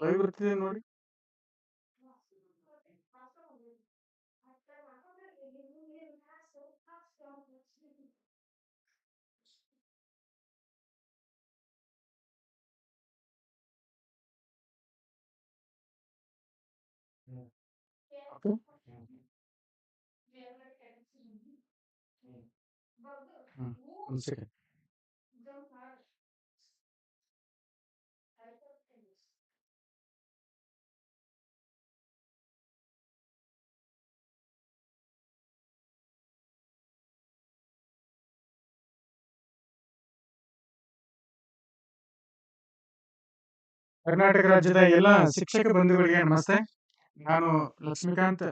Live ಬರ್ತಿದೆ ನೋಡಿ. Okay. Hmm. ಒಂದ್ ಸೆಕೆಂಡ್. ಕರ್ನಾಟಕ ರಾಜ್ಯದ ಎಲ್ಲ ಶಿಕ್ಷಕ ಬಂಧುಗಳಿಗೆ ನಮಸ್ತೆ. ನಾನು ಲಕ್ಷ್ಮೀಕಾಂತ್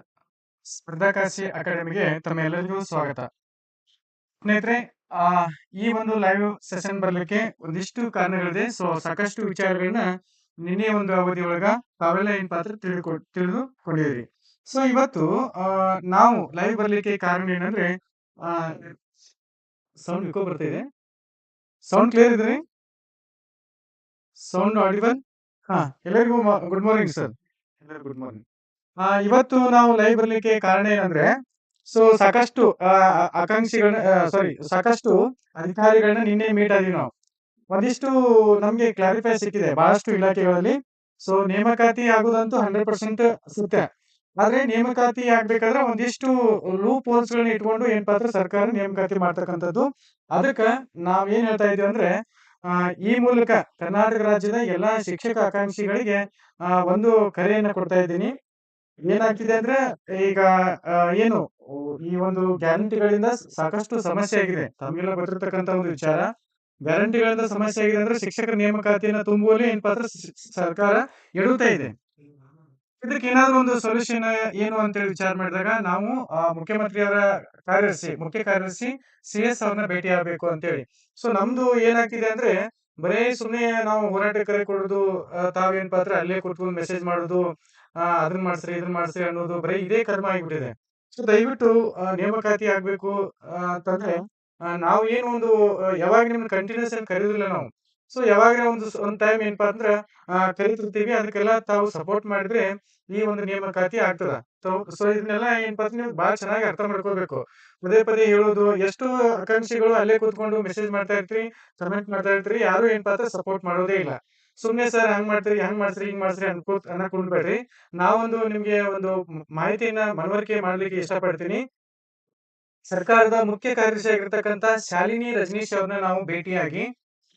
ಸ್ಪರ್ಧಾಕಾಶಿ ಅಕಾಡೆಮಿಗೆ ತಮ್ಮ ಎಲ್ಲರಿಗೂ ಸ್ವಾಗತ. ಸ್ನೇಹಿತರೆ, ಆ, ಈ ಒಂದು ಲೈವ್ ಸೆಷನ್ ಬರಲಿಕ್ಕೆ ಒಂದಿಷ್ಟು ಕಾರಣಗಳಿದೆ. ಸೊ ಸಾಕಷ್ಟು ವಿಚಾರಗಳನ್ನ ನಿನ್ನೆ ಒಂದು ಅವಧಿಯೊಳಗ ತಾವೆಲ್ಲ ಏನ್ ಪಾತ್ರ ತಿಳಿದುಕೊ ತಿಳಿದುಕೊಂಡಿರಿ. ಸೊ ಇವತ್ತು ನಾವು ಲೈವ್ ಬರ್ಲಿಕ್ಕೆ ಕಾರಣ ಏನಂದ್ರೆ, ಆ ಸೌಂಡ್ ಬರ್ತಾ ಇದೆ ಸೌಂಡ್ ಕ್ಲಿಯರ್ ಇದ್ರಿ ಸೌಂಡ್ ಆಡಿಬಲ್? ಹಾ ಎಲ್ಲರಿಗೂ ಗುಡ್ ಮಾರ್ನಿಂಗ್ ಸರ್. ಎಲ್ಲರಿಗೂ ಗುಡ್ ಮಾರ್ನಿಂಗ್. ಆ ಇವತ್ತು ನಾವು ಲೈವ್ ಬರ್ಲಿಕ್ಕೆ ಕಾರಣ ಏನಂದ್ರೆ ಸೊ ಸಾಕಷ್ಟು ಆ ಆಕಾಂಕ್ಷಿಗಳನ್ನ ಸಾರಿ ಸಾಕಷ್ಟು ಅಧಿಕಾರಿಗಳನ್ನ ನಿನ್ನೆ ಮೀಟ್ ಆದ್ವಿ ನಾವು. ಒಂದಿಷ್ಟು ನಮ್ಗೆ ಕ್ಲಾರಿಫೈ ಸಿಕ್ಕಿದೆ ಬಹಳಷ್ಟು ಇಲಾಖೆಗಳಲ್ಲಿ. ಸೊ ನೇಮಕಾತಿ ಆಗುದಂತೂ 100% ಸತ್ಯ. ಆದ್ರೆ ನೇಮಕಾತಿ ಆಗ್ಬೇಕಾದ್ರೆ ಒಂದಿಷ್ಟು ಲೂ ಹೋಲ್ಸ್ ಗಳನ್ನ ಇಟ್ಕೊಂಡು ಏನ್ ಪಾತ್ರ ಸರ್ಕಾರ ನೇಮಕಾತಿ ಮಾಡ್ತಕ್ಕಂಥದ್ದು. ಅದಕ್ಕ ನಾವ್ ಏನ್ ಹೇಳ್ತಾ ಇದೀವಿ ಅಂದ್ರೆ ಈ ಮೂಲಕ ಕರ್ನಾಟಕ ರಾಜ್ಯದ ಎಲ್ಲಾ ಶಿಕ್ಷಕ ಆಕಾಂಕ್ಷಿಗಳಿಗೆ ಒಂದು ಕರೆಯನ್ನ ಕೊಡ್ತಾ ಇದ್ದೀನಿ. ಏನಾಗ್ತಿದೆ ಅಂದ್ರೆ, ಈಗ ಏನು, ಈ ಒಂದು ಗ್ಯಾರಂಟಿಗಳಿಂದ ಸಾಕಷ್ಟು ಸಮಸ್ಯೆ ಆಗಿದೆ. ತಮಗೆಲ್ಲ ಬರ್ತಿರ್ತಕ್ಕಂತ ಒಂದು ವಿಚಾರ. ಗ್ಯಾರಂಟಿಗಳಿಂದ ಸಮಸ್ಯೆ ಆಗಿದೆ ಅಂದ್ರೆ ಶಿಕ್ಷಕರ ನೇಮಕಾತಿಯನ್ನ ತುಂಬುವಲ್ಲಿ ಏನ್ ಪಾತ್ರ ಸರ್ಕಾರ ಎಡುತ್ತಾ ಇದೆ. ಇದಕ್ಕೆ ಏನಾದ್ರು ಒಂದು ಸೊಲ್ಯೂಷನ್ ಏನು ಅಂತೇಳಿ ವಿಚಾರ ಮಾಡಿದಾಗ ನಾವು ಮುಖ್ಯಮಂತ್ರಿಯವರ ಕಾರ್ಯದರ್ಶಿ, ಮುಖ್ಯ ಕಾರ್ಯದರ್ಶಿ ಸಿ.ಎಸ್ ಅವ್ರನ್ನ ಭೇಟಿ ಆಗ್ಬೇಕು ಅಂತೇಳಿ. ಸೊ ನಮ್ದು ಏನಾಗ್ತಿದೆ ಅಂದ್ರೆ, ಬರೇ ಸುಮ್ಮನೆ ನಾವು ಹೋರಾಟ ಕರೆ ಕೊಡೋದು ತಾವೇನ್ ಪಾತ್ರ ಅಲ್ಲೇ ಕೂತ್ಕೊಂಡು ಮೆಸೇಜ್ ಮಾಡೋದು ಅದನ್ನ ಮಾಡ್ಸ್ರಿ ಇದನ್ನ ಮಾಡ್ಸ್ರಿ ಅನ್ನೋದು ಬರೀ ಇದೇ ಕರ್ಮ ಆಗಿಬಿಟ್ಟಿದೆ ಸೊ ದಯವಿಟ್ಟು ನೇಮಕಾತಿ ಆಗ್ಬೇಕು ಅಂತಂದ್ರೆ ನಾವು ಏನು ಒಂದು ಯಾವಾಗ ನಿಮ್ಮನ್ನ ಕಂಟಿನ್ಯೂಸ್ ಆಗಿ ಕರೆಯೋದಿಲ್ಲ ನಾವು. ಸೊ ಯಾವಾಗ ಒಂದು ಒಂದ್ ಟೈಮ್ ಏನಪ್ಪಾ ಅಂದ್ರ ಕಲಿತಿರ್ತೀವಿ ಅದಕ್ಕೆಲ್ಲ ತಾವು ಸಪೋರ್ಟ್ ಮಾಡಿದ್ರೆ ಈ ಒಂದು ನೇಮಕಾತಿ ಆಗ್ತದ. ಸೊ ಇದನ್ನೆಲ್ಲ ಏನಪ್ಪಾ ನೀವು ಬಹಳ ಚೆನ್ನಾಗಿ ಅರ್ಥ ಮಾಡ್ಕೋಬೇಕು. ಪದೇ ಪದೇ ಹೇಳೋದು ಎಷ್ಟು ಆಕಾಂಕ್ಷಿಗಳು ಅಲ್ಲೇ ಕೂತ್ಕೊಂಡು ಮೆಸೇಜ್ ಮಾಡ್ತಾ ಇರ್ತೀರಿ, ಕಮೆಂಟ್ ಮಾಡ್ತಾ ಇರ್ತೀರಿ. ಯಾರು ಏನಪ್ಪಾ ಅಂದ್ರೆ ಸಪೋರ್ಟ್ ಮಾಡೋದೇ ಇಲ್ಲ. ಸುಮ್ನೆ ಸರ್ ಹಂಗ್ ಮಾಡ್ತೀರಿ, ಹಂಗ್ ಮಾಡ್ತೀರಿ ಹಿಂಗ್ ಮಾಡ್ಸ್ರಿ ಅನ್ಕೋತ್ ಅನ್ಕೊಂಡ್ಬೇಡ್ರಿ. ನಾವೊಂದು ನಿಮ್ಗೆ ಒಂದು ಮಾಹಿತಿಯನ್ನ ಮನವರಿಕೆ ಮಾಡ್ಲಿಕ್ಕೆ ಇಷ್ಟಪಡ್ತೀನಿ. ಸರ್ಕಾರದ ಮುಖ್ಯ ಕಾರ್ಯದರ್ಶಿ ಆಗಿರ್ತಕ್ಕಂಥ ಶಾಲಿನಿ ರಜನೀಶ್ ಅವ್ರನ್ನ ನಾವು ಭೇಟಿಯಾಗಿ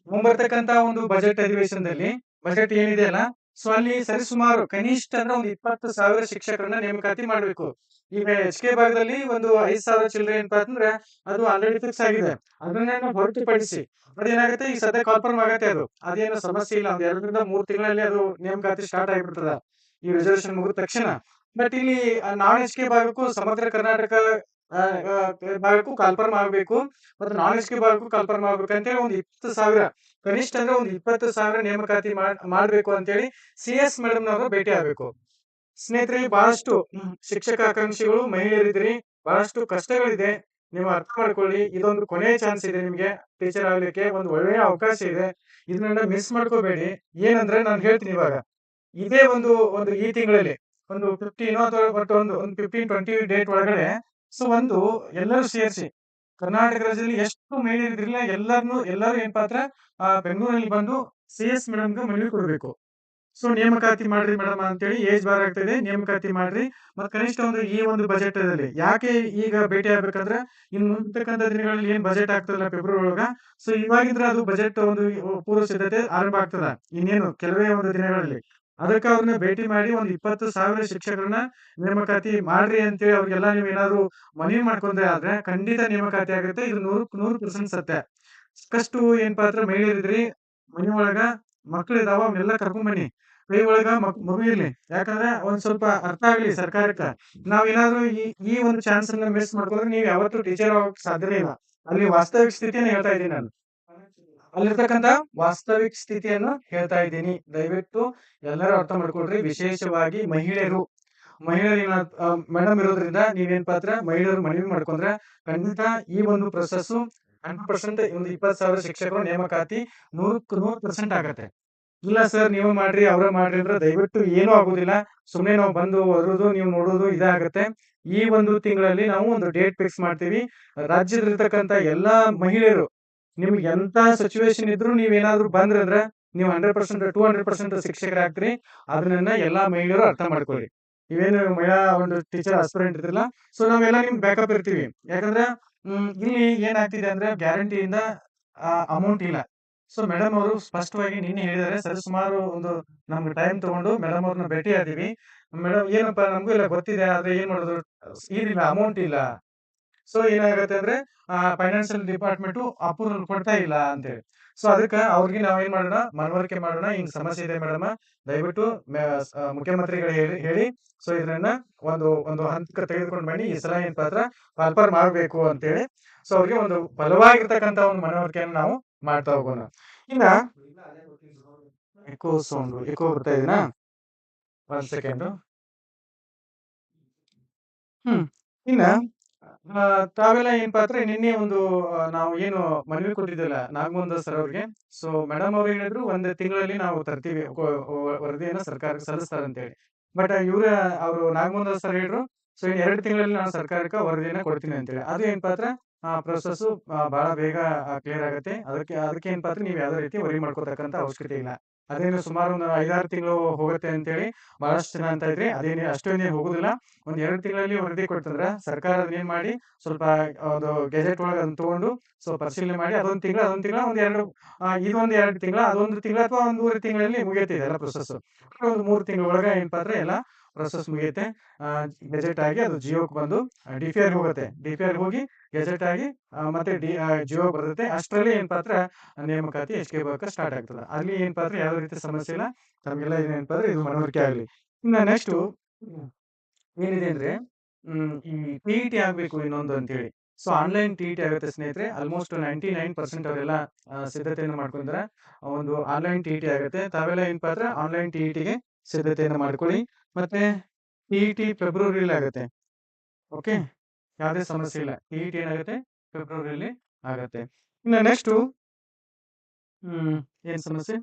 ಮುಂಬರ್ತಕ್ಕಂತ ಒಂದು ಬಜೆಟ್ ಅಧಿವೇಶನದಲ್ಲಿ ಬಜೆಟ್ ಏನಿದೆ ಅಲ್ಲ ಸೊ ಅಲ್ಲಿ ಸರಿಸುಮಾರು ಕನಿಷ್ಠ ಅಂದ್ರೆ ಒಂದು 20,000 ಶಿಕ್ಷಕರನ್ನ ನೇಮಕಾತಿ ಮಾಡ್ಬೇಕು. ಈಗ ಎಚ್.ಕೆ ಭಾಗದಲ್ಲಿ ಒಂದು 5,000 ಚಿಲ್ಡ್ರೆ ಏನಪ್ಪಾ ಅಂತಂದ್ರೆ ಅದು ಆಲ್ರೆಡಿ ಫಿಕ್ಸ್ ಆಗಿದೆ. ಅದನ್ನ ಹೊರತುಪಡಿಸಿ ಅದೇನಾಗುತ್ತೆ ಈಗ ಸದ್ಯ ಕಾನ್ಫರ್ಮ್ ಆಗತ್ತೆ ಅದು. ಅದೇನು ಸಮಸ್ಯೆ ಇಲ್ಲ. ಒಂದ್ 2ರಿಂದ 3 ತಿಂಗಳಲ್ಲಿ ಅದು ನೇಮಕಾತಿ ಸ್ಟಾರ್ಟ್ ಆಗಿಬಿಡ್ತದ. ಈ ರಿಸರ್ವೇಶನ್ ಮುಗಿದ ತಕ್ಷಣ. ಬಟ್ ಇಲ್ಲಿ ನಾನ್ ಎಚ್.ಕೆ ಭಾಗಕ್ಕೂ ಸಮಗ್ರ ಕರ್ನಾಟಕ ಭಾಗಕ್ಕೂ ಕನ್ಫರ್ಮ್ ಆಗ್ಬೇಕು. ಮತ್ತೆ ನಾನ್ ಎಚ್.ಕೆ ಭಾಗಕ್ಕೂ ಕನ್ಫರ್ಮ್ ಅಂತ ಅಂತೇಳಿ ಒಂದು 20,000 ಕನಿಷ್ಠ ಅಂದ್ರೆ ಒಂದು 20,000 ನೇಮಕಾತಿ ಮಾಡ್ಬೇಕು ಅಂತ ಹೇಳಿ ಸಿ ಎಸ್ ಮೇಡಮ್ ನವರು ಭೇಟಿ ಆಗ್ಬೇಕು. ಸ್ನೇಹಿತರೆ ಬಹಳಷ್ಟು ಶಿಕ್ಷಕ ಆಕಾಂಕ್ಷಿಗಳು ಮಹಿಳೆಯರಿದ್ರಿ ಬಹಳಷ್ಟು ಕಷ್ಟಗಳಿದೆ. ನೀವು ಅರ್ಥ ಮಾಡ್ಕೊಳ್ಳಿ. ಇದೊಂದು ಕೊನೆಯ ಚಾನ್ಸ್ ಇದೆ ನಿಮ್ಗೆ ಟೀಚರ್ ಆಗ್ಲಿಕ್ಕೆ ಒಂದು ಒಳ್ಳೆಯ ಅವಕಾಶ ಇದೆ. ಇದನ್ನ ಮಿಸ್ ಮಾಡ್ಕೋಬೇಡಿ. ಏನಂದ್ರೆ ನಾನು ಹೇಳ್ತೀನಿ ಇವಾಗ. ಇದೇ ಒಂದು ಒಂದು ಈ ತಿಂಗಳಲ್ಲಿ ಒಂದು 15 ಅಥವಾ ಒಂದು ಒಂದು 15, 20 ಡೇಟ್ ಒಳಗಡೆ ಸೊ ಒಂದು ಎಲ್ಲರೂ ಸೇರ್ಸಿ, ಕರ್ನಾಟಕ ರಾಜ್ಯದಲ್ಲಿ ಎಷ್ಟು ಮಹಿಳೆಯರಿದ್ರಲ್ಲ ಎಲ್ಲಾರ್ನು, ಎಲ್ಲರೂ ಏನ್ ಪಾತ್ರ ಬೆಂಗಳೂರಲ್ಲಿ ಬಂದು ಸಿ.ಎಸ್ ಮೇಡಮ್‌ಗೆ ಮನವಿ ಕೊಡಬೇಕು ಸೊ ನೇಮಕಾತಿ ಮಾಡ್ರಿ ಮೇಡಮ್ ಅಂತೇಳಿ ಏಜ್ ಬಾರ್ ಆಗ್ತಿದೆ. ನೇಮಕಾತಿ ಮಾಡ್ರಿ. ಮತ್ತೆ ಕನಿಷ್ಠ ಒಂದು ಈ ಒಂದು ಬಜೆಟ್ ಅಲ್ಲಿ ಯಾಕೆ ಈಗ ಭೇಟಿ ಆಗ್ಬೇಕಂದ್ರೆ, ಇನ್ ಮುಂದಕ್ಕಂತ ದಿನಗಳಲ್ಲಿ ಏನ್ ಬಜೆಟ್ ಆಗ್ತದಲ್ಲ ಫೆಬ್ರವರಿ ಒಳಗ ಸೊ ಇವಾಗಿದ್ರೆ ಅದು ಬಜೆಟ್ ಒಂದು ಪೂರ್ವ ಸಿದ್ಧತೆ ಆರಂಭ ಆಗ್ತದ. ಇನ್ನೇನು, ಕೆಲವೇ ಒಂದು ದಿನಗಳಲ್ಲಿ. ಅದಕ್ಕ ಅವ್ರನ್ನ ಭೇಟಿ ಮಾಡಿ ಒಂದು 20,000 ಶಿಕ್ಷಕರನ್ನ ನೇಮಕಾತಿ ಮಾಡ್ರಿ ಅಂತೇಳಿ ಅವ್ರಿಗೆಲ್ಲ ನೀವ್ ಏನಾದ್ರು ಮನವಿ ಮಾಡ್ಕೊಂಡ್ರೆ ಆದ್ರೆ ಖಂಡಿತ ನೇಮಕಾತಿ ಆಗುತ್ತೆ. ಇದು ನೂರ್ 100% ಸತ್ಯ. ಸಾಕಷ್ಟು ಏನಪ್ಪಾ ಅಂದ್ರೆ ಮಹಿಳೆಯರಿದ್ರಿ. ಮನಿ ಒಳಗ ಮಕ್ಳಿದಾವ ಅವನ್ನೆಲ್ಲ ಕರ್ಕೊಂಡ್ ಬನ್ನಿ. ಕೈ ಒಳಗ ಮಗು ಇರ್ಲಿ. ಯಾಕಂದ್ರೆ ಒಂದ್ ಸ್ವಲ್ಪ ಅರ್ಥ ಆಗ್ಲಿ ಸರ್ಕಾರಕ್ಕ. ನಾವೇನಾದ್ರು ಈ ಈ ಒಂದು ಚಾನ್ಸ್ ಅನ್ನ ಮಿಸ್ ಮಾಡ್ಕೊಂಡ್ರೆ ನೀವ್ ಯಾವತ್ತೂ ಟೀಚರ್ ಆಗೋಕ್ ಸಾಧ್ಯನೇ ಇಲ್ಲ. ಅಲ್ಲಿ ವಾಸ್ತವಿಕ ಸ್ಥಿತಿಯನ್ನ ಹೇಳ್ತಾ ಇದೀನಿ ನಾನು. ಅಲ್ಲಿರ್ತಕ್ಕಂಥ ವಾಸ್ತವಿಕ ಸ್ಥಿತಿಯನ್ನ ಹೇಳ್ತಾ ಇದ್ದೀನಿ. ದಯವಿಟ್ಟು ಎಲ್ಲರೂ ಅರ್ಥ ಮಾಡ್ಕೊಳ್ರಿ. ವಿಶೇಷವಾಗಿ ಮಹಿಳೆಯರು. ಮಹಿಳೆಯರು ಏನ ಮೇಡಮ್ ಇರೋದ್ರಿಂದ ನೀವೇನ್ ಪಾತ್ರ ಮಹಿಳೆಯರು ಮನವಿ ಮಾಡ್ಕೊಂಡ್ರೆ ಖಂಡಿತ ಈ ಒಂದು ಪ್ರೊಸೆಸ್ ಹಂಡ್ರೆಡ್ ಪರ್ಸೆಂಟ್ ಒಂದು 20,000 ಶಿಕ್ಷಕರು ನೇಮಕಾತಿ ನೂರಕ್ಕೆ 100% ಆಗತ್ತೆ. ಇಲ್ಲ ಸರ್ ನೀವು ಮಾಡ್ರಿ ಅವ್ರ ಮಾಡ್ರಿ ಅಂದ್ರೆ ದಯವಿಟ್ಟು ಏನೂ ಆಗುದಿಲ್ಲ ಸುಮ್ಮನೆ ನಾವು ಬಂದು ಬರೋದು ನೀವು ನೋಡೋದು ಇದಾಗತ್ತೆ ಈ ಒಂದು ತಿಂಗಳಲ್ಲಿ ನಾವು ಒಂದು ಡೇಟ್ ಫಿಕ್ಸ್ ಮಾಡ್ತೀವಿ ರಾಜ್ಯದಲ್ಲಿರ್ತಕ್ಕಂಥ ಎಲ್ಲಾ ಮಹಿಳೆಯರು ನಿಮ್ಗೆ ಎಂತ ಸಿಚುವೇಶನ್ ಇದ್ರು ನೀವೇನಾದ್ರು ಬಂದ್ರೆ ಅಂದ್ರೆ ನೀವು hundred percent two hundred percent ಶಿಕ್ಷಕರಾಗ್ತೀರಿ. ಅದನ್ನ ಎಲ್ಲಾ ಮಹಿಳೆಯರು ಅರ್ಥ ಮಾಡ್ಕೊಳ್ಳಿ. ಇವೇನು ಮಹಿಳಾ ಒಂದು ಟೀಚರ್ ಆಸ್ಪಿರೆಂಟ್ ಇರ್ತಿಲ್ಲ ಸೊ ನಾವೆಲ್ಲ ನಿಮ್ ಬ್ಯಾಕಪ್ ಇರ್ತೀವಿ. ಯಾಕಂದ್ರೆ ಇಲ್ಲಿ ಏನಾಗ್ತಿದೆ ಅಂದ್ರೆ ಗ್ಯಾರಂಟಿಯಿಂದ ಅಮೌಂಟ್ ಇಲ್ಲ. ಸೊ ಮೇಡಮ್ ಅವರು ಸ್ಪಷ್ಟವಾಗಿ ನಿನ್ನೆ ಹೇಳಿದಾರೆ ಸರಿ, ಸುಮಾರು ಒಂದು ನಮ್ಗೆ ಟೈಮ್ ತಗೊಂಡು ಮೇಡಮ್ ಅವ್ರನ್ನ ಭೇಟಿ ಆದೀವಿ ಮೇಡಮ್ ಏನಪ್ಪಾ, ನಮಗೂ ಇಲ್ಲ, ಗೊತ್ತಿದೆ, ಆದ್ರೆ ಏನ್ ಮಾಡೋದು? ಏನಿಲ್ಲ ಅಮೌಂಟ್ ಇಲ್ಲ. ಸೊ ಏನಾಗುತ್ತೆ ಅಂದ್ರೆ ಫೈನಾನ್ಸಿಯಲ್ ಡಿಪಾರ್ಟ್ಮೆಂಟ್ ಅಪ್ರೂವಲ್ ಕೊಡ್ತಾ ಇಲ್ಲ ಅಂತ ಹೇಳಿ ಸೊ ಅದಕ್ಕೆ ಅವ್ರಿಗೆ ನಾವ್ ಏನ್ ಮಾಡೋಣ, ಮನವರಿಕೆ ಮಾಡೋಣ, ಹಿಂಗ್ ಸಮಸ್ಯೆ ಇದೆ ಮೇಡಮ್, ದಯವಿಟ್ಟು ಮುಖ್ಯಮಂತ್ರಿಗಳು ಹೇಳಿ ಹೇಳಿ. ಸೊ ಇದನ್ನ ಒಂದು ಒಂದು ಹಂತಕ್ಕೆ ತೆಗೆದುಕೊಂಡು ಮಾಡಿ ಈ ಪಾತ್ರ, ಪಾಲ್ಪರ್ ಮಾಡಬೇಕು ಅಂತೇಳಿ. ಸೊ ಅವ್ರಿಗೆ ಒಂದು ಬಲವಾಗಿರ್ತಕ್ಕಂತ ಒಂದು ಮನವರಿಕೆಯನ್ನು ನಾವು ಮಾಡ್ತಾ ಹೋಗೋಣ. ಇನ್ನ ಎಕೋ ಸೌಂಡ್ ಎಕೋ ಬರ್ತಾ ಇದೆನಾ? ಒಂದ್ ಸೆಕೆಂಡ್ ಹ್ಮ್. ಇನ್ನ ತಾವೆಲ್ಲ ಏನಪ್ಪಾ ಅಂದ್ರೆ ನಿನ್ನೆ ಒಂದು ನಾವು ಏನು ಮನವಿ ಕೊಟ್ಟಿದ್ದಿಲ್ಲ ನಾಗಮೋಹನ್ ದಾಸ್ ಸರ್ ಅವ್ರಿಗೆ. ಸೊ ಮೇಡಮ್ ಅವ್ರು ಹೇಳಿದ್ರು, ಒಂದ್ ತಿಂಗಳಲ್ಲಿ ನಾವು ತರ್ತೀವಿ ವರದಿಯನ್ನ ಸರ್ಕಾರಕ್ಕೆ ಸಲ್ಲಿಸ್ತಾರೆ ಅಂತ ಹೇಳಿ ಬಟ್ ಇವ್ರ, ಅವರು ನಾಗಮೋಹನ್ ದಾಸ್ ಸರ್ ಹೇಳಿದ್ರು ಸೊ ಎರಡು ತಿಂಗಳಲ್ಲಿ ನಾನು ಸರ್ಕಾರಕ್ಕೆ ವರದಿಯನ್ನ ಕೊಡ್ತೀನಿ ಅಂತ ಹೇಳಿ ಅದು ಏನಪ್ಪಾ ಪಾತ್ರ? ಆ ಪ್ರೊಸೆಸ್ ಬಹಳ ಬೇಗ ಕ್ಲಿಯರ್ ಆಗುತ್ತೆ. ಅದಕ್ಕೆ ಅದಕ್ಕೆ ಏನಪ್ಪಾ ಅಂದ್ರೆ ನೀವು ಯಾವ್ದೇ ರೀತಿ ವರಿ ಮಾಡ್ಕೋತಕ್ಕಂತ ಅವಶ್ಯಕತೆ ಇಲ್ಲ. ಅದೇನು ಸುಮಾರು ಒಂದು ಐದಾರು ತಿಂಗಳು ಹೋಗುತ್ತೆ ಅಂತೇಳಿ ಬಹಳಷ್ಟು ಜನ ಅಂತ ಇದ್ರಿ ಅದೇನೇ ಅಷ್ಟೊಂದೇನು ಹೋಗುದಿಲ್ಲ. ಒಂದ್ ಎರಡು ತಿಂಗಳಲ್ಲಿ ವರದಿ ಕೊಡ್ತಂದ್ರ ಸರ್ಕಾರ ಏನ್ ಮಾಡಿ ಸ್ವಲ್ಪ, ಅದು ಗೆಜೆಟ್ ಒಳಗೆ ಅದನ್ನ ತಗೊಂಡು ಸೊ ಪರಿಶೀಲನೆ ಮಾಡಿ ಅದೊಂದು ತಿಂಗಳ, ಅದೊಂದ್ ತಿಂಗಳ, ಒಂದ್ ಎರಡು ಇದೊಂದ್ ಎರಡು ತಿಂಗಳ, ಅದೊಂದು ತಿಂಗಳ ಅಥವಾ ಒಂದೂವರೆ ತಿಂಗಳಲ್ಲಿ ಮುಗಿಯುತ್ತೆ ಇದೆಲ್ಲ ಪ್ರೊಸೆಸ್ ಒಂದು ಮೂರು ತಿಂಗಳ ಒಳಗೆ ಏನಪ್ಪಾ ಅಂದ್ರೆ ಎಲ್ಲ ಪ್ರೊಸೆಸ್ ಮುಗಿಯುತ್ತೆ. ಗೆಜೆಟ್ ಆಗಿ ಅದು ಜಿಯೋಕ್ ಬಂದು ಡಿ ಪಿ ಆರ್ ಹೋಗುತ್ತೆ. ಡಿ ಪಿ ಆರ್ ಹೋಗಿ ಗೆಜೆಟ್ ಆಗಿ ಮತ್ತೆ ಡಿ ಜಿಯೋ ಬರುತ್ತೆ. ಅಷ್ಟರಲ್ಲಿ ಏನಪ್ಪಾ ಪಾತ್ರ? ನೇಮಕಾತಿ ಎಚ್ ಕೆ ಬಕ ಸ್ಟಾರ್ಟ್ ಆಗ್ತದೆ. ಅಲ್ಲಿ ಏನಪ್ಪಾ ಅಂದ್ರೆ ಯಾವ ರೀತಿ ಸಮಸ್ಯೆ ಇಲ್ಲ. ತಮಗೆಲ್ಲ ಏನಪ್ಪಾ ಅಂದ್ರೆ ಇದು ಮನವರಿಕೆ ಆಗಲಿ. ಇನ್ನ ನೆಕ್ಸ್ಟ್ ಏನಿದೆ ಅಂದ್ರೆ ಈ ಟಿ ಟಿ ಆಗ್ಬೇಕು ಇನ್ನೊಂದು ಅಂತ ಹೇಳಿ ಸೊ ಆನ್ಲೈನ್ ಟಿ ಟಿ ಆಗುತ್ತೆ ಸ್ನೇಹಿತರೆ. ಆಲ್ಮೋಸ್ಟ್ ನೈಂಟಿ ನೈನ್ ಪರ್ಸೆಂಟ್ ಅವರೆಲ್ಲ ಸಿದ್ಧತೆಯನ್ನು ಮಾಡ್ಕೊಂಡ್ರೆ ಒಂದು ಆನ್ಲೈನ್ ಟಿ ಟಿ ಆಗುತ್ತೆ. ತಾವೆಲ್ಲ ಏನಪ್ಪಾ ಅಂದ್ರೆ ಆನ್ಲೈನ್ ಟಿ ಟಿಗೆ ಸಿದ್ಧತೆಯನ್ನು ಮಾಡ್ಕೊಳ್ಳಿ. ಮತ್ತೆ ಇ ಟಿ ಫೆಬ್ರವರಿಲಿ ಆಗುತ್ತೆ. ಓಕೆ ಯಾವುದೇ ಸಮಸ್ಯೆ ಇಲ್ಲ. ಇ ಟಿ ಏನಾಗುತ್ತೆ? ಫೆಬ್ರವರಿಲಿ ಆಗುತ್ತೆ. ಇನ್ನು ನೆಕ್ಸ್ಟು ಹ್ಮ್, ಏನ್ ಸಮಸ್ಯೆ?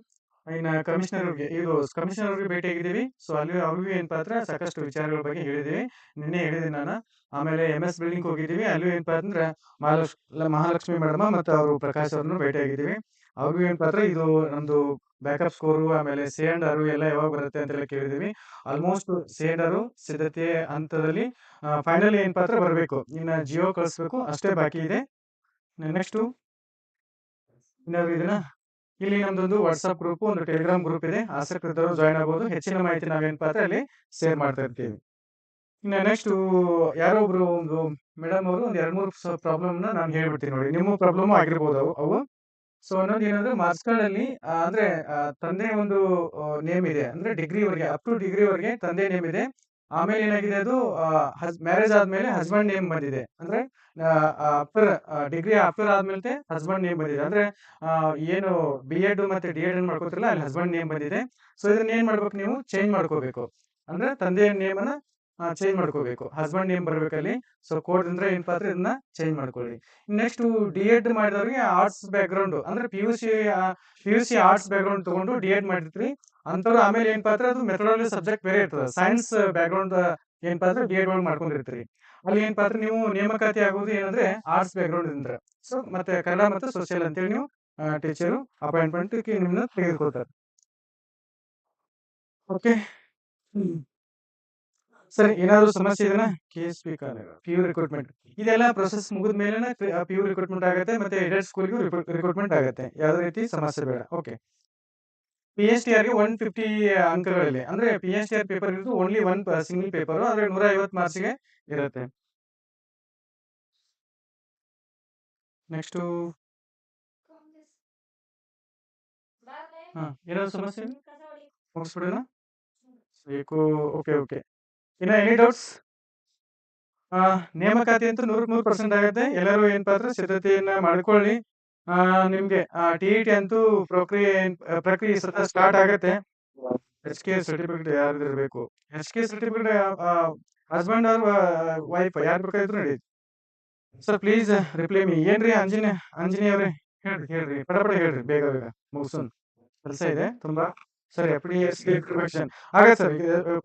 ಇನ್ನ ಕಮಿಷನರ್ ಅವ್ರಿಗೆ, ಇದು ಕಮಿಷನರ್ ಭೇಟಿ ಆಗಿದ್ದೀವಿ. ಸೊ ಅಲ್ಲಿ ಅವ್ರಿಗೂ ಏನಪ್ಪಾ ಅಂದ್ರೆ ಸಾಕಷ್ಟು ವಿಚಾರಗಳ ಬಗ್ಗೆ ಹೇಳಿದೀವಿ ನಿನ್ನೆ ಹೇಳಿದೆ ನಾನು. ಆಮೇಲೆ ಎಂ ಎಸ್ ಬಿಲ್ಡಿಂಗ್ ಹೋಗಿದ್ದೀವಿ. ಅಲ್ಲೂ ಏನಪ್ಪಾ ಅಂದ್ರೆ ಮಹಾಲಕ್ಷ್ಮಿ ಮಹಾಲಕ್ಷ್ಮಿ ಮೇಡಮ್ ಮತ್ತೆ ಅವರು ಪ್ರಕಾಶ್ ಅವ್ರನ್ನು ಭೇಟಿ ಆಗಿದ್ದೀವಿ. ಅವ್ರಿಗೂ ಏನಪ್ಪಾ ಅಂದ್ರೆ ಇದು ನಮ್ದು ಬ್ಯಾಕಪ್ ಸ್ಕೋರು ಆಮೇಲೆ ಸೇಂಡರು ಎಲ್ಲ ಯಾವಾಗ ಬರುತ್ತೆ ಅಂತೆಲ್ಲ ಕೇಳಿದೀವಿ ಆಲ್ಮೋಸ್ಟ್ ಸೇಂಡರು ಸಿದ್ಧತೆ ಹಂತದಲ್ಲಿ ಫೈನಲ್ ಏನಪ್ಪಾ ಅಂದ್ರೆ ಬರಬೇಕು. ಇನ್ನ ಜಿಯೋ ಕಳಿಸ್ಬೇಕು, ಅಷ್ಟೇ ಬಾಕಿ ಇದೆ. ನೆಕ್ಸ್ಟ್ ಇನ್ನಾದ್ರು ಇದನ್ನ, ಇಲ್ಲಿ ನಮ್ದೊಂದು ವಾಟ್ಸ್ಆಪ್ ಗ್ರೂಪ್ ಒಂದು ಟೆಲಿಗ್ರಾಮ್ ಗ್ರೂಪ್ ಇದೆ. ಆಸಕ್ತರು ಜಾಯ್ನ್ ಆಗ್ಬೋದು. ಹೆಚ್ಚಿನ ಮಾಹಿತಿ ನಾವೇನ್ ಅಂದ್ರೆ ಅಲ್ಲಿ ಶೇರ್ ಮಾಡ್ತಾ ಇರ್ತೀವಿ. ಇನ್ನ ನೆಕ್ಸ್ಟ್ ಯಾರೋ ಒಬ್ರು ಒಂದು ಮೇಡಮ್ ಅವರು ಒಂದು ಎರಡ್ ಮೂರು ಪ್ರಾಬ್ಲಮ್ನ ನಾನು ಹೇಳ್ಬಿಡ್ತೀನಿ ನೋಡಿ. ನಿಮ್ಮ ಪ್ರಾಬ್ಲಮ್ ಆಗಿರ್ಬೋದು ಅವು ಅವು. ಸೊ ಅನ್ನೋದು ಏನಂದ್ರೆ ಮಾರ್ಕ್ಸ್ ಅಲ್ಲಿ ಅಂದ್ರೆ ತಂದೆ ಒಂದು ನೇಮ್ ಇದೆ. ಅಂದ್ರೆ ಡಿಗ್ರಿ ವರೆಗೆ ಅಪ್ ಟು ಡಿಗ್ರಿ ವರೆಗೆ ತಂದೆ ನೇಮ್ ಇದೆ. ಆಮೇಲೆ ಏನಾಗಿದೆ ಅದು ಮ್ಯಾರೇಜ್ ಆದ್ಮೇಲೆ ಹಸ್ಬೆಂಡ್ ನೇಮ್ ಬಂದಿದೆ. ಅಂದ್ರೆ ಆಫ್ಟರ್ ಡಿಗ್ರಿ ಆಫ್ಟರ್ ಆದ್ಮೇಲೆ ಹಸ್ಬೆಂಡ್ ನೇಮ್ ಬಂದಿದೆ. ಅಂದ್ರೆ ಏನು ಬಿ ಎಡ್ ಮತ್ತೆ ಡಿ ಎಡ್ ಮಾಡ್ಕೋತಿರಲ್ಲ, ಅಲ್ಲಿ ಹಸ್ಬೆಂಡ್ ನೇಮ್ ಬಂದಿದೆ. ಸೊ ಇದನ್ನ ಏನ್ ಮಾಡ್ಬೇಕು ನೀವು? ಚೇಂಜ್ ಮಾಡ್ಕೋಬೇಕು. ಅಂದ್ರೆ ತಂದೆಯ ನೇಮ್ ಅನ್ನ ಚೇಂಜ್ ಮಾಡ್ಕೋಬೇಕು. ಹಸ್ಬೆಂಡ್ ನೇಮ್ ಬರ್ಬೇಕಲ್ಲಿ. ಸೊ ಕೋಡ್ ಅಂದ್ರೆ ಏನ್ ಪಾತ್ರ? ಇದನ್ನ ಚೇಂಜ್ ಮಾಡ್ಕೊಳ್ಳಿ. ನೆಕ್ಸ್ಟ್ ಡಿ ಎಡ್ ಮಾಡಿದವ್ರಿಗೆ ಆರ್ಟ್ಸ್ ಬ್ಯಾಕ್ ಗ್ರೌಂಡ್ ಅಂದ್ರೆ P U C P U C arts background ತಗೊಂಡು ಡಿ ಎಡ್ ಮಾಡಿರ್ತೀರಿ. ಅಂತವ್ರು ಆಮೇಲೆ ಏನ್ ಪಾತ್ರ? ಅದು ಮೆಥಡಾಲಜಿ ಸಬ್ಜೆಕ್ಟ್ ಬೇರೆ ಇರ್ತದೆ. ಸೈನ್ಸ್ ಬ್ಯಾಕ್ ಗ್ರೌಂಡ್ ಏನ್ ಅಂದ್ರೆ ಡಿ ಎಡ್ ಒಳಗೆ ಮಾಡ್ಕೊಂಡಿರ್ತೀರಿ. ಅಲ್ಲಿ ಏನ್ ಅಂದ್ರೆ ನೀವು ನೇಮಕಾತಿ ಆಗೋದು ಏನಂದ್ರೆ ಆರ್ಟ್ಸ್ ಬ್ಯಾಕ್ ಗ್ರೌಂಡ್ ಇಂದ. ಸೊ ಮತ್ತೆ ಕನ್ನಡ ಮತ್ತು ಸೋಷಿಯಲ್ ಅಂತೇಳಿ ನೀವು ಟೀಚರು ಅಪಾಯಿಂಟ್ಮೆಂಟ್ ನಿಮ್ಮನ್ನ ತೆಗೆದುಕೊಳ್ತಾರೆ. ಓಕೆ ಸರಿ, ಏನಾದ್ರು ಸಮಸ್ಯೆ ಇದೆನಾ K S P U recruitment ಇದೆಲ್ಲ ಪ್ರೊಸೆಸ್ ಮುಗಿದ ಮೇಲೆ ಪಿ ಯು ರಿಕ್ರೂಟ್ಮೆಂಟ್ ಆಗುತ್ತೆ, ಮತ್ತೆ ಎಡೆಡ್ ಸ್ಕೂಲ್ಗೂ ರಿಕ್ರೂಟ್ಮೆಂಟ್ ಆಗುತ್ತೆ. ಯಾವುದೇ ರೀತಿ ಸಮಸ್ಯೆ ಬೇಡ. ಓಕೆ ಪಿ ಎಸ್ ಟಿ ಆರ್ಗೆ ಒನ್ ಫಿಫ್ಟಿ ಅಂಕಗಳಲ್ಲಿ, ಅಂದ್ರೆ P S T R paper ಇರೋದು ಓನ್ಲಿ ಒನ್ ಸಿಂಗಲ್ ಪೇಪರ್ ಅಂದ್ರೆ ನೂರ ಐವತ್ತು ಮಾರ್ಕ್ಸ್ಗೆ ಇರುತ್ತೆ. ನೆಕ್ಸ್ಟ್ ಹಾ, ಏನಾದ್ರು ಸಮಸ್ಯೆ ಮುಗಿಸ್ಬಿಡೋಣ? ಓಕೆ ಓಕೆ ಇನ್ನ ಎನಿ ಡೌಟ್ಸ್ ನೇಮಕಾತಿ ಅಂತೂ ನೂರ ನೂರು ಪರ್ಸೆಂಟ್ ಆಗುತ್ತೆ. ಎಲ್ಲರೂ ಏನಪ್ಪ ಅಂದ್ರೆ ಸಿದ್ಧತೆಯನ್ನ ಮಾಡ್ಕೊಳ್ಳಿ. ನಿಮ್ಗೆ ಟಿ ಇ ಟಿ ಅಂತೂ ಪ್ರಕ್ರಿಯೆ ಪ್ರಕ್ರಿಯೆ ಸತ ಸ್ಟಾರ್ಟ್ ಆಗುತ್ತೆ. ಎಚ್ ಕೆ ಸರ್ಟಿಫಿಕೇಟ್ ಯಾರು ಇರಬೇಕು ಎಚ್ ಕೆ ಸರ್ಟಿಫಿಕೇಟ್ ಹಸ್ಬೆಂಡ್ ಅವ್ರ ವೈಫ್ ಯಾರು ಬೇಕಾದ್ರು ನೋಡಿ ಸರ್ ಪ್ಲೀಸ್ ರಿಪ್ಲೈ ಮೀ ಏನ್ರಿ ಅಂಜನಿ ಅಂಜನಿ ಅವ್ರೆ ಹೇಳ್ರಿ. ಹೇಳ್ರಿ ಪಡ ಹೇಳ್ರಿ, ಬೇಗ ಬೇಗ. ಮುಗಿಸೋನ್ ಕೆಲಸ ಇದೆ, ತುಂಬಾ. ಸರ್ ಎಫ್ ಡಿ ಎಸ್ ಹಾಗೆ ಸರ್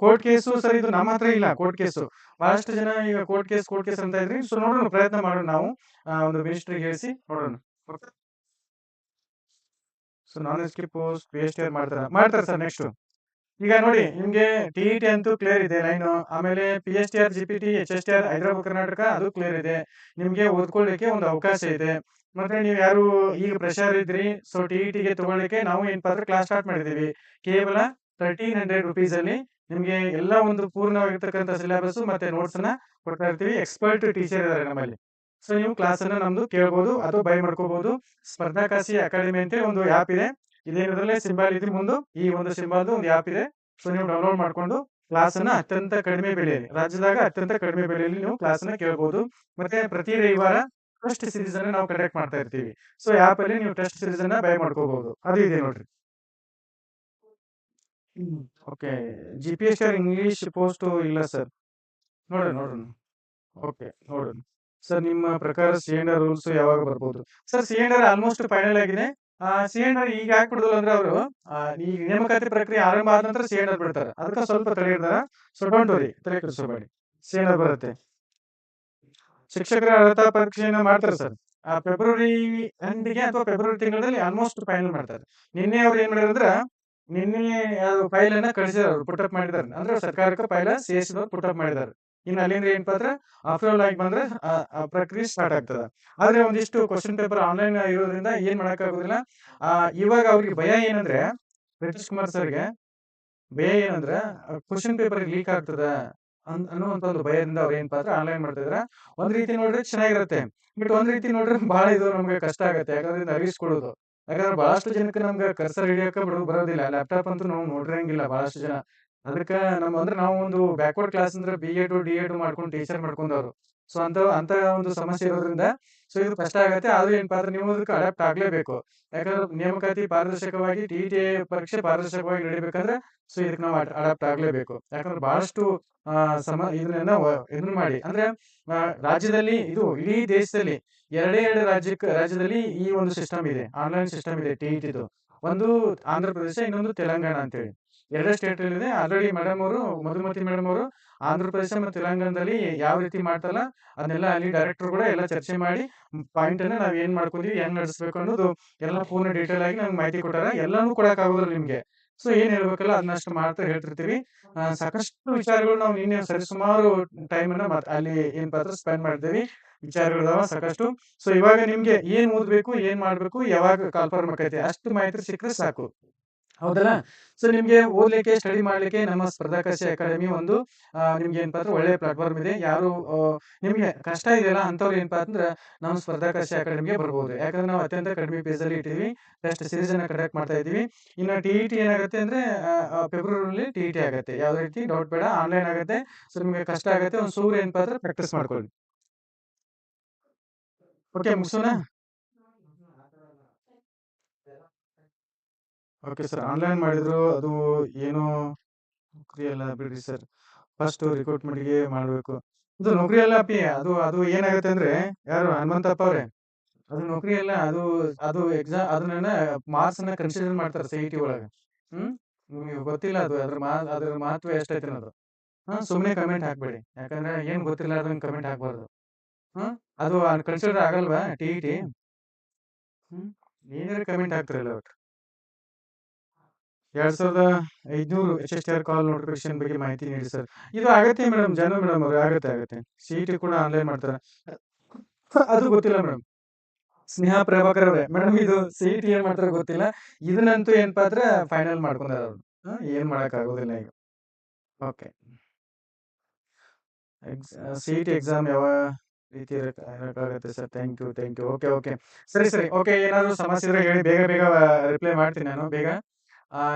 ಕೋರ್ಟ್ ಕೇಸು ಸರ್, ಇದು ನಮ್ಮ ಹತ್ರ ಇಲ್ಲ ಕೋರ್ಟ್ ಕೇಸು ಬಹಳಷ್ಟು ಜನ ಈಗ ಕೋರ್ಟ್ ಕೇಸ್ ಕೋರ್ಟ್ ಕೇಸ್ ಅಂತ ಇದ್ರಿ ಸೊ ನೋಡೋಣ, ಪ್ರಯತ್ನ ಮಾಡೋಣ ನಾವು. ಒಂದು ಮಿನಿಸ್ಟ್ರಿಗೆ ಹೇಳಿಸಿ, ನೋಡೋಣ. ಸೊ ನಾನ್ ಎಸ್ ಪೋಸ್ಟ್ ಪಿ ಮಾಡ್ತಾರೆ. ಮಾಡ್ತಾರೆ ಸರ್ ನೆಕ್ಸ್ಟ್ ಈಗ ನೋಡಿ, ನಿಮ್ಗೆ ಟಿ ಟಿ ಅಂತೂ ಕ್ಲಿಯರ್ ಇದೆ, ಲೈನ್. ಆಮೇಲೆ P S T R G P T H S T R Hyderabad, Karnataka ಅದು ಕ್ಲಿಯರ್ ಇದೆ. ನಿಮ್ಗೆ ಓದ್ಕೊಳ್ಳಿಕ್ಕೆ ಒಂದು ಅವಕಾಶ ಇದೆ. ಮತ್ತೆ ನೀವು ಯಾರು ಈಗ ಪ್ರೆಷರ್ ಇದ್ರಿ ಸೊ ಟಿ ಇ ಟಿಗೆ ತಗೊಳ್ಳಿಕ್ಕೆ ನಾವು ಏನ್ ಅಂದ್ರೆ ಕ್ಲಾಸ್ ಸ್ಟಾರ್ಟ್ ಮಾಡಿದೀವಿ ಕೇವಲ ತರ್ಟೀನ್ ಹಂಡ್ರೆಡ್ ರುಪೀಸ್ ಅಲ್ಲಿ ನಿಮ್ಗೆ ಎಲ್ಲ ಒಂದು ಪೂರ್ಣವಾಗಿರ್ತಕ್ಕಂಥ ಸಿಲೆಬಸ್ ಮತ್ತೆ ನೋಟ್ಸ್ನ ಕೊಡ್ತಾ ಇರ್ತೀವಿ. ಎಕ್ಸ್ಪರ್ಟ್ ಟೀಚರ್ ಇದಾರೆ ನಮ್ಮಲ್ಲಿ. ಸೊ ನೀವು ಕ್ಲಾಸ್ ಅನ್ನ ನಮ್ದು ಕೇಳ್ಬೋದು ಅಥವಾ ಬೈ ಮಾಡ್ಕೋಬಹುದು ಸ್ಪರ್ಧಾಕಾಶಿ ಅಕಾಡೆಮಿ ಅಂತ ಒಂದು ಆ್ಯಪ್ ಇದೆ. ಇದೇನದ್ರಲ್ಲೇ ಸಿಂಬಲ್ ಇದೆ ಮುಂದೆ. ಈ ಒಂದು ಸಿಂಬಲ್ ಒಂದು ಆ್ಯಪ್ ಇದೆ. ಸೊ ನೀವು ಡೌನ್ಲೋಡ್ ಮಾಡ್ಕೊಂಡು ಕ್ಲಾಸ್ ಅನ್ನ ಅತ್ಯಂತ ಕಡಿಮೆ ಬೆಲೆಯಲ್ಲಿ, ರಾಜ್ಯದಾಗ ಅತ್ಯಂತ ಕಡಿಮೆ ಬೆಲೆಯಲ್ಲಿ ನೀವು ಕ್ಲಾಸ್ ಅನ್ನ ಕೇಳಬಹುದು ಮತ್ತೆ ಪ್ರತಿ ರವಿವಾರ ಟೆಸ್ಟ್ ಸೀರೀಸ್ ಅನ್ನ ನಾವು ಕಂಡಕ್ಟ್ ಮಾಡ್ತಾ ಇರ್ತೀವಿ. ಸೊ ಆ್ಯಪ್ ಅಲ್ಲಿ ನೀವು ಟೆಸ್ಟ್ ಸೀರೀಸ್ ಅನ್ನ ಬೈ ಮಾಡ್ಕೋಬಹುದು ಅದು ಇದೆ ನೋಡ್ರಿ. Okay G P S R English post ಇಲ್ಲ ಸರ್ ನೋಡೋಣ ನೋಡೋಣ. ಓಕೆ ನೋಡೋಣ. ಸರ್ ನಿಮ್ಮ ಪ್ರಕಾರ ಸಿ ಎನ್ ಆರ್ ರೂಲ್ಸ್ ಯಾವಾಗ ಬರ್ಬೋದು? Sir C N R almost final ಆಗಿದೆ. ಸಿ ಎನ್ ಆರ್ ಈಗ ಯಾಕೆ ಬಿಡುದಿಲ್ಲ ಅಂದ್ರೆ ಅವರು ಈ ನೇಮಕಾತಿ ಪ್ರಕ್ರಿಯೆ ಆರಂಭ ಆದ ನಂತರ ಸಿಲಿಂಡರ್ ಬಿಡ್ತಾರೆ. ಅದಕ್ಕೆ ಸ್ವಲ್ಪ ತಲೆ ಹಿಡ್ದಾರ. ಸೊ ಡೋಂಟ್ ವರಿ ತಲೆ ಕೆಡಿಸ್ಕೋಬೇಡಿ ಸಿಲಿಂಡರ್ ಬರುತ್ತೆ. ಶಿಕ್ಷಕರ ಅರ್ಹತಾ ಪರೀಕ್ಷೆಯನ್ನ ಮಾಡ್ತಾರೆ ಸರ್. ಫೆಬ್ರವರಿ ಎಂಡಿಗೆ ಅಥವಾ ಫೆಬ್ರವರಿ ತಿಂಗಳಲ್ಲಿ ಆಲ್ಮೋಸ್ಟ್ ಫೈನಲ್ ಮಾಡ್ತಾರೆ. ನಿನ್ನೆ ಅವ್ರು ಏನ್ ಮಾಡಿದ್ರು ಅಂದ್ರೆ, ನಿನ್ನೆ ಫೈಲ್ ಅನ್ನ ಕಳಿಸಿದಾರೆ ಪುಟ್ ಅಪ್ ಮಾಡಿದಾರೆ ಅಂದ್ರೆ ಸರ್ಕಾರಕ್ಕೆ ಫೈಲ್ ಸಿ ಎಸ್ ಅಪ್ ಮಾಡಿದಾರೆ ಇನ್ನು ಅಲ್ಲಿಂದ ಏನಪ್ಪಾ ಅಂದ್ರೆ ಅಪ್ರೂವಲ್ ಆಗಿ ಬಂದ್ರೆ ಪ್ರಕ್ರಿಯೆ ಸ್ಟಾರ್ಟ್ ಆಗ್ತದ. ಆದ್ರೆ ಒಂದಿಷ್ಟು ಕ್ವಶನ್ ಪೇಪರ್ ಆನ್ಲೈನ್ ಇರೋದ್ರಿಂದ ಏನ್ ಮಾಡಕ್ ಆಗುದಿಲ್ಲ ಇವಾಗ ಅವ್ರಿಗೆ ಭಯ ಏನಂದ್ರೆ ರಿತೀಶ್ ಕುಮಾರ್ ಸರ್ಗೆ ಭಯ ಏನಂದ್ರೆ ಕ್ವಶನ್ ಪೇಪರ್ ಲೀಕ್ ಆಗ್ತದ ಅನ್- ಅನ್ನುವಂತ ಒಂದು ಭಯದಿಂದ ಅವ್ರು ಏನ್ಪಾ ಅಂದ್ರೆ ಆನ್ಲೈನ್ ಮಾಡ್ತಿದ್ರ ಒಂದ್ ರೀತಿ ನೋಡ್ರೆ ಚೆನ್ನಾಗಿರುತ್ತೆ. ಬಟ್ ಒಂದ್ ರೀತಿ ನೋಡ್ರೆ ಬಹಳ ಇದು ನಮ್ಗೆ ಕಷ್ಟ ಆಗುತ್ತೆ. ಯಾಕಂದ್ರೆ ಕೊಡೋದು ಯಾಕಂದ್ರೆ ಬಹಳಷ್ಟು ಜನಕ್ಕೆ ನಮ್ಗೆ ಕರ್ಸರ್ ಹಿಡಿಯಕ ಬಿಡೋದು ಬರೋದಿಲ್ಲ. ಲ್ಯಾಪ್ಟಾಪ್ ಅಂತೂ ನಾವು ನೋಡಿರಂಗಿಲ್ಲ. ಬಹಳಷ್ಟು ಜನ ಅದಕ್ಕ ನಮ್ಮ ಅಂದ್ರೆ ನಾವು ಒಂದು ಬ್ಯಾಕ್ವರ್ಡ್ ಕ್ಲಾಸ್ ಅಂದ್ರೆ ಬಿ ಎಡ್ ಡಿ ಎಡ್ ಮಾಡ್ಕೊಂಡು ಟೀಚರ್ ಮಾಡ್ಕೊಂಡವ್ರು. ಸೊ ಅಂತ ಅಂತ ಒಂದು ಸಮಸ್ಯೆ ಇರೋದ್ರಿಂದ ಸೊ ಇದು ಕಷ್ಟ ಆಗತ್ತೆ, ಆದ್ರೂ ಏನಪ್ಪಾ ಅಂದ್ರೆ ನೀವು ಅದಕ್ಕೆ ಅಡಾಪ್ಟ್ ಆಗ್ಲೇಬೇಕು. ಯಾಕಂದ್ರೆ ನೇಮಕಾತಿ ಪಾರದರ್ಶಕವಾಗಿ ಟಿ ಟಿ ಪರೀಕ್ಷೆ ಪಾರದರ್ಶಕವಾಗಿ ನಡಿಬೇಕಂದ್ರೆ ಸೊ ಇದಕ್ಕೆ ನಾವು ಅಡಾಪ್ಟ್ ಆಗ್ಲೇಬೇಕು. ಯಾಕಂದ್ರೆ ಬಹಳಷ್ಟು ಸಮ ಇದನ್ನ ಇದನ್ನ ಮಾಡಿ. ಅಂದ್ರೆ ರಾಜ್ಯದಲ್ಲಿ, ಇದು ಇಡೀ ದೇಶದಲ್ಲಿ, ಎರಡೇ ಎರಡು ರಾಜ್ಯಕ್ಕೆ, ರಾಜ್ಯದಲ್ಲಿ ಈ ಒಂದು ಸಿಸ್ಟಮ್ ಇದೆ. ಆನ್ಲೈನ್ ಸಿಸ್ಟಮ್ ಇದೆ ಟಿ ಇದು ಒಂದು ಆಂಧ್ರ ಪ್ರದೇಶ, ಇನ್ನೊಂದು ತೆಲಂಗಾಣ ಅಂತೇಳಿ. ಎರಡೇ ಸ್ಟೇಟ್ ಇದೆ ಆಲ್ರೆಡಿ ಮೇಡಮ್ ಅವರು, ಮಧುಮತಿ ಮೇಡಮ್ ಅವರು ಆಂಧ್ರಪ್ರದೇಶ ಮತ್ತು ತೆಲಂಗಾಣದಲ್ಲಿ ಯಾವ ರೀತಿ ಮಾಡ್ತಲ್ಲ ಅದನ್ನೆಲ್ಲ ಅಲ್ಲಿ ಡೈರೆಕ್ಟರ್ ಕೂಡ ಎಲ್ಲ ಚರ್ಚೆ ಮಾಡಿ ಪಾಯಿಂಟ್ ಅನ್ನ ನಾವ್ ಏನ್ ಮಾಡ್ಕೊಂಡಿವಿ ಹೆಂಗ್ ನಡೆಸಬೇಕು ಅನ್ನೋದು ಎಲ್ಲ ಪೂರ್ಣ ಡೀಟೇಲ್ ಆಗಿ ನಮ್ಗೆ ಮಾಹಿತಿ ಕೊಟ್ಟಾರ. ಎಲ್ಲಾನು ಕೊಡಕ್ ಆಗೋದಿಲ್ಲ ನಿಮ್ಗೆ. ಸೊ ಏನ್ ಹೇಳ್ಬೇಕಲ್ಲ ಅದನ್ನಷ್ಟು ಮಾಡ್ತಾ ಹೇಳ್ತಿರ್ತೀವಿ. ಸಾಕಷ್ಟು ವಿಚಾರಗಳು ನಾವು ನಿನ್ನೆ ಸರಿ ಸುಮಾರು ಟೈಮ್ ಅನ್ನ ಅಲ್ಲಿ ಏನ್ ಪಾತ್ರ ಸ್ಪೆಂಡ್ ಮಾಡ್ತೀವಿ ವಿಚಾರಗಳದಾವ ಸಾಕಷ್ಟು. ಸೊ ಇವಾಗ ನಿಮ್ಗೆ ಏನ್ ಓದ್ಬೇಕು, ಏನ್ ಮಾಡ್ಬೇಕು, ಯಾವಾಗ ಕಾಲ್ಫಾರ್ಮ್ ಆಕೈತಿ, ಅಷ್ಟು ಮಾಹಿತಿ ಸಿಕ್ಕರೆ ಸಾಕು. ಹೌದಲ್ಲ? ಸೊ ನಿಮ್ಗೆ ಓದ್ಲಿಕ್ಕೆ ಸ್ಟಡಿ ಮಾಡ್ಲಿಕ್ಕೆ ನಮ್ಮ ಸ್ಪರ್ಧಾಕಾಶಿ ಅಕಾಡೆಮಿ ಒಂದು ನಿಮ್ಗೆ ಏನಪ್ಪಾ ಒಳ್ಳೆ ಪ್ಲಾಟ್ಫಾರ್ಮ್ ಇದೆ. ಯಾರು ನಿಮ್ಗೆ ಕಷ್ಟ ಇದೆಯಲ್ಲ ಅಂತವ್ರು ಏನಪ್ಪಾ ಅಂದ್ರೆ ನಮ್ಮ ಸ್ಪರ್ಧಾಕಾಶಿ ಅಕಾಡೆಮಿಗೆ ಬರ್ಬೋದು. ಯಾಕಂದ್ರೆ ನಾವು ಅತ್ಯಂತ ಕಡಿಮೆ ಪೇಜ್ ಅಲ್ಲಿ ಇಟ್ಟಿವಿ ಟೆಸ್ಟ್ ಸೀರೀಸ್ ಅನ್ನ ಕಂಡಕ್ಟ್ ಮಾಡ್ತಾ ಇದೀವಿ ಇನ್ನು ಟಿ ಇ ಟಿ ಏನಾಗುತ್ತೆ ಅಂದ್ರೆ ಫೆಬ್ರವರಿಲಿ ಟಿ ಇ ಟಿ ಆಗುತ್ತೆ. ಯಾವ್ದೇ ರೀತಿ ಡೌಟ್ ಬೇಡ ಆನ್ಲೈನ್ ಆಗುತ್ತೆ. ಸೊ ನಿಮ್ಗೆ ಕಷ್ಟ ಆಗುತ್ತೆ. ಒಂದು ಸೂರ್ಯ ಏನಪ್ಪಾ ಅಂದ್ರೆ ಪ್ರಾಕ್ಟೀಸ್ ಮಾಡ್ಕೊಳ್ಳಿ. ಓಕೆ ಮುಗಿಸೋಣ? ಓಕೆ ಸರ್ ಆನ್ಲೈನ್ ಮಾಡಿದ್ರು ಅದು ಏನು ನೌಕರಿ ಎಲ್ಲ ಬಿಡ್ರಿ ಸರ್ ಫಸ್ಟ್ ರಿಕ್ರೂಟ್ಮೆಂಟ್ಗೆ ಮಾಡಬೇಕು. ಅದು ನೌಕರಿ ಎಲ್ಲ ಅಪ್ಪಿ ಅದು ಅದು ಏನಾಗುತ್ತೆ ಅಂದ್ರೆ ಯಾರು ಹನುಮಂತಪ್ಪ ಅವ್ರೆ, ಅದು ನೌಕರಿ ಎಲ್ಲ, ಅದು ಅದು ಎಕ್ಸಾಮ್ ಅದನ್ನ ಮಾರ್ಕ್ಸ್ನ ಕನ್ಸಿಡರ್ ಮಾಡ್ತಾರೆ ಸಿ ಟಿ ಒಳಗೆ. ಹ್ಮ್? ನಿಮ್ಗೆ ಗೊತ್ತಿಲ್ಲ ಅದು, ಅದ್ರ ಮಾ, ಅದ್ರ ಮಹತ್ವ ಎಷ್ಟೈತೆ ಅನ್ನೋದು. ಹಾ ಸುಮ್ಮನೆ ಕಮೆಂಟ್ ಹಾಕ್ಬೇಡಿ. ಯಾಕಂದ್ರೆ ಏನ್ ಗೊತ್ತಿಲ್ಲ ಅದನ್ನ ಕಮೆಂಟ್ ಹಾಕ್ಬಾರ್ದು. ಹ್ಮ್ ಅದು ಕನ್ಸಿಡರ್ ಆಗಲ್ವಾ, ಟಿ ಟಿ? ಹ್ಮ್? ಏನಾರ ಕಮೆಂಟ್ ಹಾಕ್ತಿರಲ್ಲ ಒಟ್ಟು. ಎರಡ್ ಸಾವಿರದ ಐದ್ನೂರು H S R call notification ಬಗ್ಗೆ ಮಾಹಿತಿ ನೀಡಿ ಸರ್. ಇದು ಆಗತ್ತೆ ಮೇಡಮ್ ಜನ ಮೇಡಮ್ ಅವ್ರು, ಆಗತ್ತೆ ಆಗತ್ತೆ. ಸಿ ಟಿ ಕೂಡ ಆನ್ಲೈನ್ ಮಾಡ್ತಾರೆ. ಅದು ಗೊತ್ತಿಲ್ಲ ಮೇಡಮ್ ಸ್ನೇಹ ಪ್ರಭಾಕರ್ ಅವರೇ ಮೇಡಮ್ ಇದು ಸಿಇಟಿ ಟಿ ಏನ್ ಮಾಡ್ತಾರೆ ಗೊತ್ತಿಲ್ಲ. ಇದನ್ನಂತೂ ಏನಪ್ಪಾ ಅಂದ್ರೆ ಫೈನಲ್ ಮಾಡ್ಕೊಂಡಾರ ಅವ್ರು. ಏನ್ ಮಾಡಕ್ ಆಗೋದಿಲ್ಲ ಈಗ. ಓಕೆ ಸಿ ಟಿ ಎಕ್ಸಾಮ್ ಯಾವ ರೀತಿ ಇರಕ್ಕಾಗತ್ತೆ sir? Thank you thank you okay okay ಸರಿ ಸರಿ. ಓಕೆ ಏನಾದ್ರು ಸಮಸ್ಯೆ ಇದ್ರೆ ಹೇಳಿ, ಬೇಗ ಬೇಗ ರಿಪ್ಲೈ ಮಾಡ್ತೀನಿ ನಾನು, ಬೇಗ.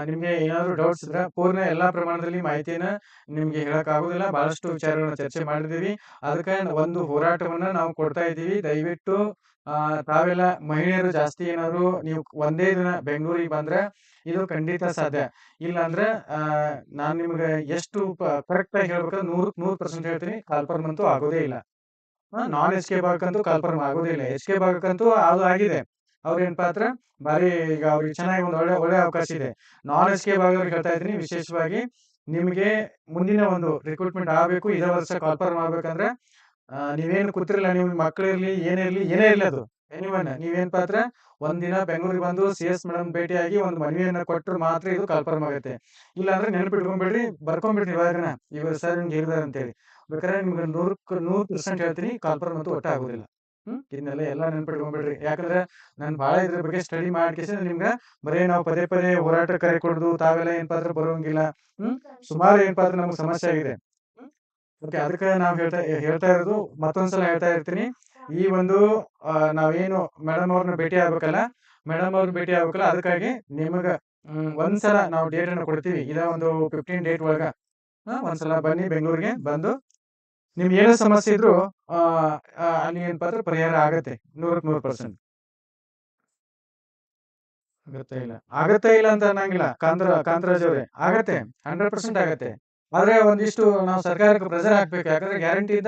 ನಿಮ್ಗೆ ಏನಾದ್ರು ಡೌಟ್ಸ್ ಇದ್ರೆ ಪೂರ್ಣ ಎಲ್ಲಾ ಪ್ರಮಾಣದಲ್ಲಿ ಮಾಹಿತಿಯನ್ನ ನಿಮ್ಗೆ ಹೇಳಕ್ ಆಗುದಿಲ್ಲ. ಬಹಳಷ್ಟು ವಿಚಾರಗಳನ್ನ ಚರ್ಚೆ ಮಾಡಿದೀವಿ ಅದಕ್ಕೆ ಒಂದು ಹೋರಾಟವನ್ನ ನಾವು ಕೊಡ್ತಾ ಇದ್ದೀವಿ. ದಯವಿಟ್ಟು, ಆ, ತಾವೆಲ್ಲ ಮಹಿಳೆಯರು ಜಾಸ್ತಿ ಏನಾದ್ರು ನೀವು ಒಂದೇ ದಿನ ಬೆಂಗಳೂರಿಗೆ ಬಂದ್ರೆ ಇದು ಖಂಡಿತ ಸಾಧ್ಯ. ಇಲ್ಲ ಅಂದ್ರೆ ನಾನ್ ನಿಮ್ಗೆ ಎಷ್ಟು ಕರೆಕ್ಟ್ ಆಗಿ ಹೇಳ್ಬೇಕಂದ್ರೆ ನೂರ್ ನೂರ್ ಪರ್ಸೆಂಟ್ ಹೇಳ್ತೀನಿ. ಕಾಲ್ಪರ್ಮ್ ಅಂತೂ ಆಗೋದೇ ಇಲ್ಲ. ನಾನ್ ಎಚ್ ಕೆ ಭಾಗಕ್ಕಂತೂ ಕಾಲ್ಪರ್ಮ್ ಆಗೋದೇ ಇಲ್ಲ. ಎಚ್ ಕೆ ಭಾಗಕ್ಕಂತೂ ಅದು ಆಗಿದೆ. ಅವ್ರೇನಪ್ಪಾ ಪಾತ್ರ ಬಾರಿ ಈಗ ಅವ್ರಿಗೆ ಚೆನ್ನಾಗಿ ಒಂದು ಒಳ್ಳೆ ಒಳ್ಳೆ ಅವಕಾಶ ಇದೆ. ನಾಲೆಜ್ಗೆ ಭಾಗದವ್ರಿಗೆ ಹೇಳ್ತಾ ಇದ್ದೀನಿ. ವಿಶೇಷವಾಗಿ ನಿಮಗೆ ಮುಂದಿನ ಒಂದು ರಿಕ್ರೂಟ್ಮೆಂಟ್ ಆಗಬೇಕು, ಇದೇ ವರ್ಷ ಕಾಲ್ಫರ್ಮ್ ಆಗ್ಬೇಕಂದ್ರೆ ನೀವೇನು ಕೂತಿರಲ್ಲ ನಿಮ್ ಮಕ್ಕಳಿರ್ಲಿ ಏನೇ ಇರ್ಲಿ, ಏನೇ ಇರಲಿ ಅದು. ಎನಿವನ್ ನೀವೇನ್ ಪಾತ್ರ ಒಂದಿನ ಬೆಂಗಳೂರಿಗೆ ಬಂದು ಸಿ ಎಸ್ ಮೇಡಮ್ ಭೇಟಿಯಾಗಿ ಒಂದು ಮನವಿಯನ್ನ ಕೊಟ್ಟರು ಮಾತ್ರ ಇದು ಕಾಲ್ಫರ್ಮ್ ಆಗುತ್ತೆ. ಇಲ್ಲ ಅಂದ್ರೆ ನೆನಪಿಟ್ಕೊಂಡ್ಬಿಡ್ರಿ ಬರ್ಕೊಂಡ್ಬಿಡ್ರಿ ಇವಾಗ ಸರ್ ನಿಮ್ಗೆ ಹೇಳಿದಾರೆ ಅಂತೇಳಿ. ಬೇಕಾದ್ರೆ ನಿಮ್ಗೆ ನೂರಕ್ಕೆ ನೂರು ಪರ್ಸೆಂಟ್ ಹೇಳ್ತೀನಿ ಕಾಲ್ಫರ್ಮ್ ಅಂತೂ ಒಟ್ಟ ಆಗೋದಿಲ್ಲ ಹ್ಮ್? ಇದನ್ನೆಲ್ಲ ಎಲ್ಲ ನೆನ್ಪಿಟ್ಕೊಂಡ್ಬಿಡ್ರಿ ಯಾಕಂದ್ರೆ ನಾನು ಬಹಳ ಇದ್ರ ಬಗ್ಗೆ ಸ್ಟಡಿ ಮಾಡ್ಕೇಸಿ ನಿಮ್ಗ ಬರೀ ನಾವು ಪದೇ ಪದೇ ಹೋರಾಟ ಕರೆ ಕೊಡುದು ತಾವೆಲ್ಲ ಏನಪ್ಪಾ ಪಾತ್ರ ಬರೋಂಗಿಲ್ಲ. ಹ್ಮ್? ಸುಮಾರು ಏನಪ್ಪಾ ಪಾತ್ರ ನಮ್ಗೆ ಸಮಸ್ಯೆ ಆಗಿದೆ. ಓಕೆ ಅದಕ್ಕೆ ನಾವು ಹೇಳ್ತಾ ಹೇಳ್ತಾ ಇರೋದು ಮತ್ತೊಂದ್ಸಲ ಹೇಳ್ತಾ ಇರ್ತೀನಿ. ಈ ಒಂದು ನಾವೇನು ಮೇಡಮ್ ಅವ್ರನ್ನ ಭೇಟಿ ಆಗ್ಬೇಕಲ್ಲ? ಮೇಡಮ್ ಅವ್ರನ್ನ ಭೇಟಿ ಆಗ್ಬೇಕಲ್ಲ? ಅದಕ್ಕಾಗಿ ನಿಮಗ ಹ್ಮ್, ಒಂದ್ಸಲ ನಾವು ಡೇಟ್ ಅನ್ನು ಕೊಡ್ತೀವಿ. ಇದ ಒಂದು ಫಿಫ್ಟೀನ್ ಡೇಟ್ ಒಳಗ. ಒಂದ್ಸಲ ಬನ್ನಿ ಬೆಂಗಳೂರಿಗೆ ಬಂದು ನಿಮ್ ಏನೋ ಸಮಸ್ಯೆ ಇದ್ರು ಅಲ್ಲಿ ಏನಪ್ಪಾ ಅಂದ್ರೆ ಪರಿಹಾರ ಆಗತ್ತೆ ನೂರಕ್ಕೆ ನೂರು ಪರ್ಸೆಂಟ್ ಆಗತ್ತೆ ಇಲ್ಲ. ಆಗತ್ತೆ ಇಲ್ಲ ಅಂತ ಅನ್ನಂಗಿಲ್ಲ. ಕಾಂತರ, ಕಾಂತರಾಜ್ ಅವ್ರೆ, ಆಗತ್ತೆ ಹಂಡ್ರೆಡ್ ಪರ್ಸೆಂಟ್ ಆಗತ್ತೆ. ಆದ್ರೆ ಒಂದಿಷ್ಟು ನಾವು ಸರ್ಕಾರಕ್ಕೆ ಪ್ರೆಸರ್ ಹಾಕ್ಬೇಕು, ಯಾಕಂದ್ರೆ ಗ್ಯಾರಂಟಿ ಇದ್ದ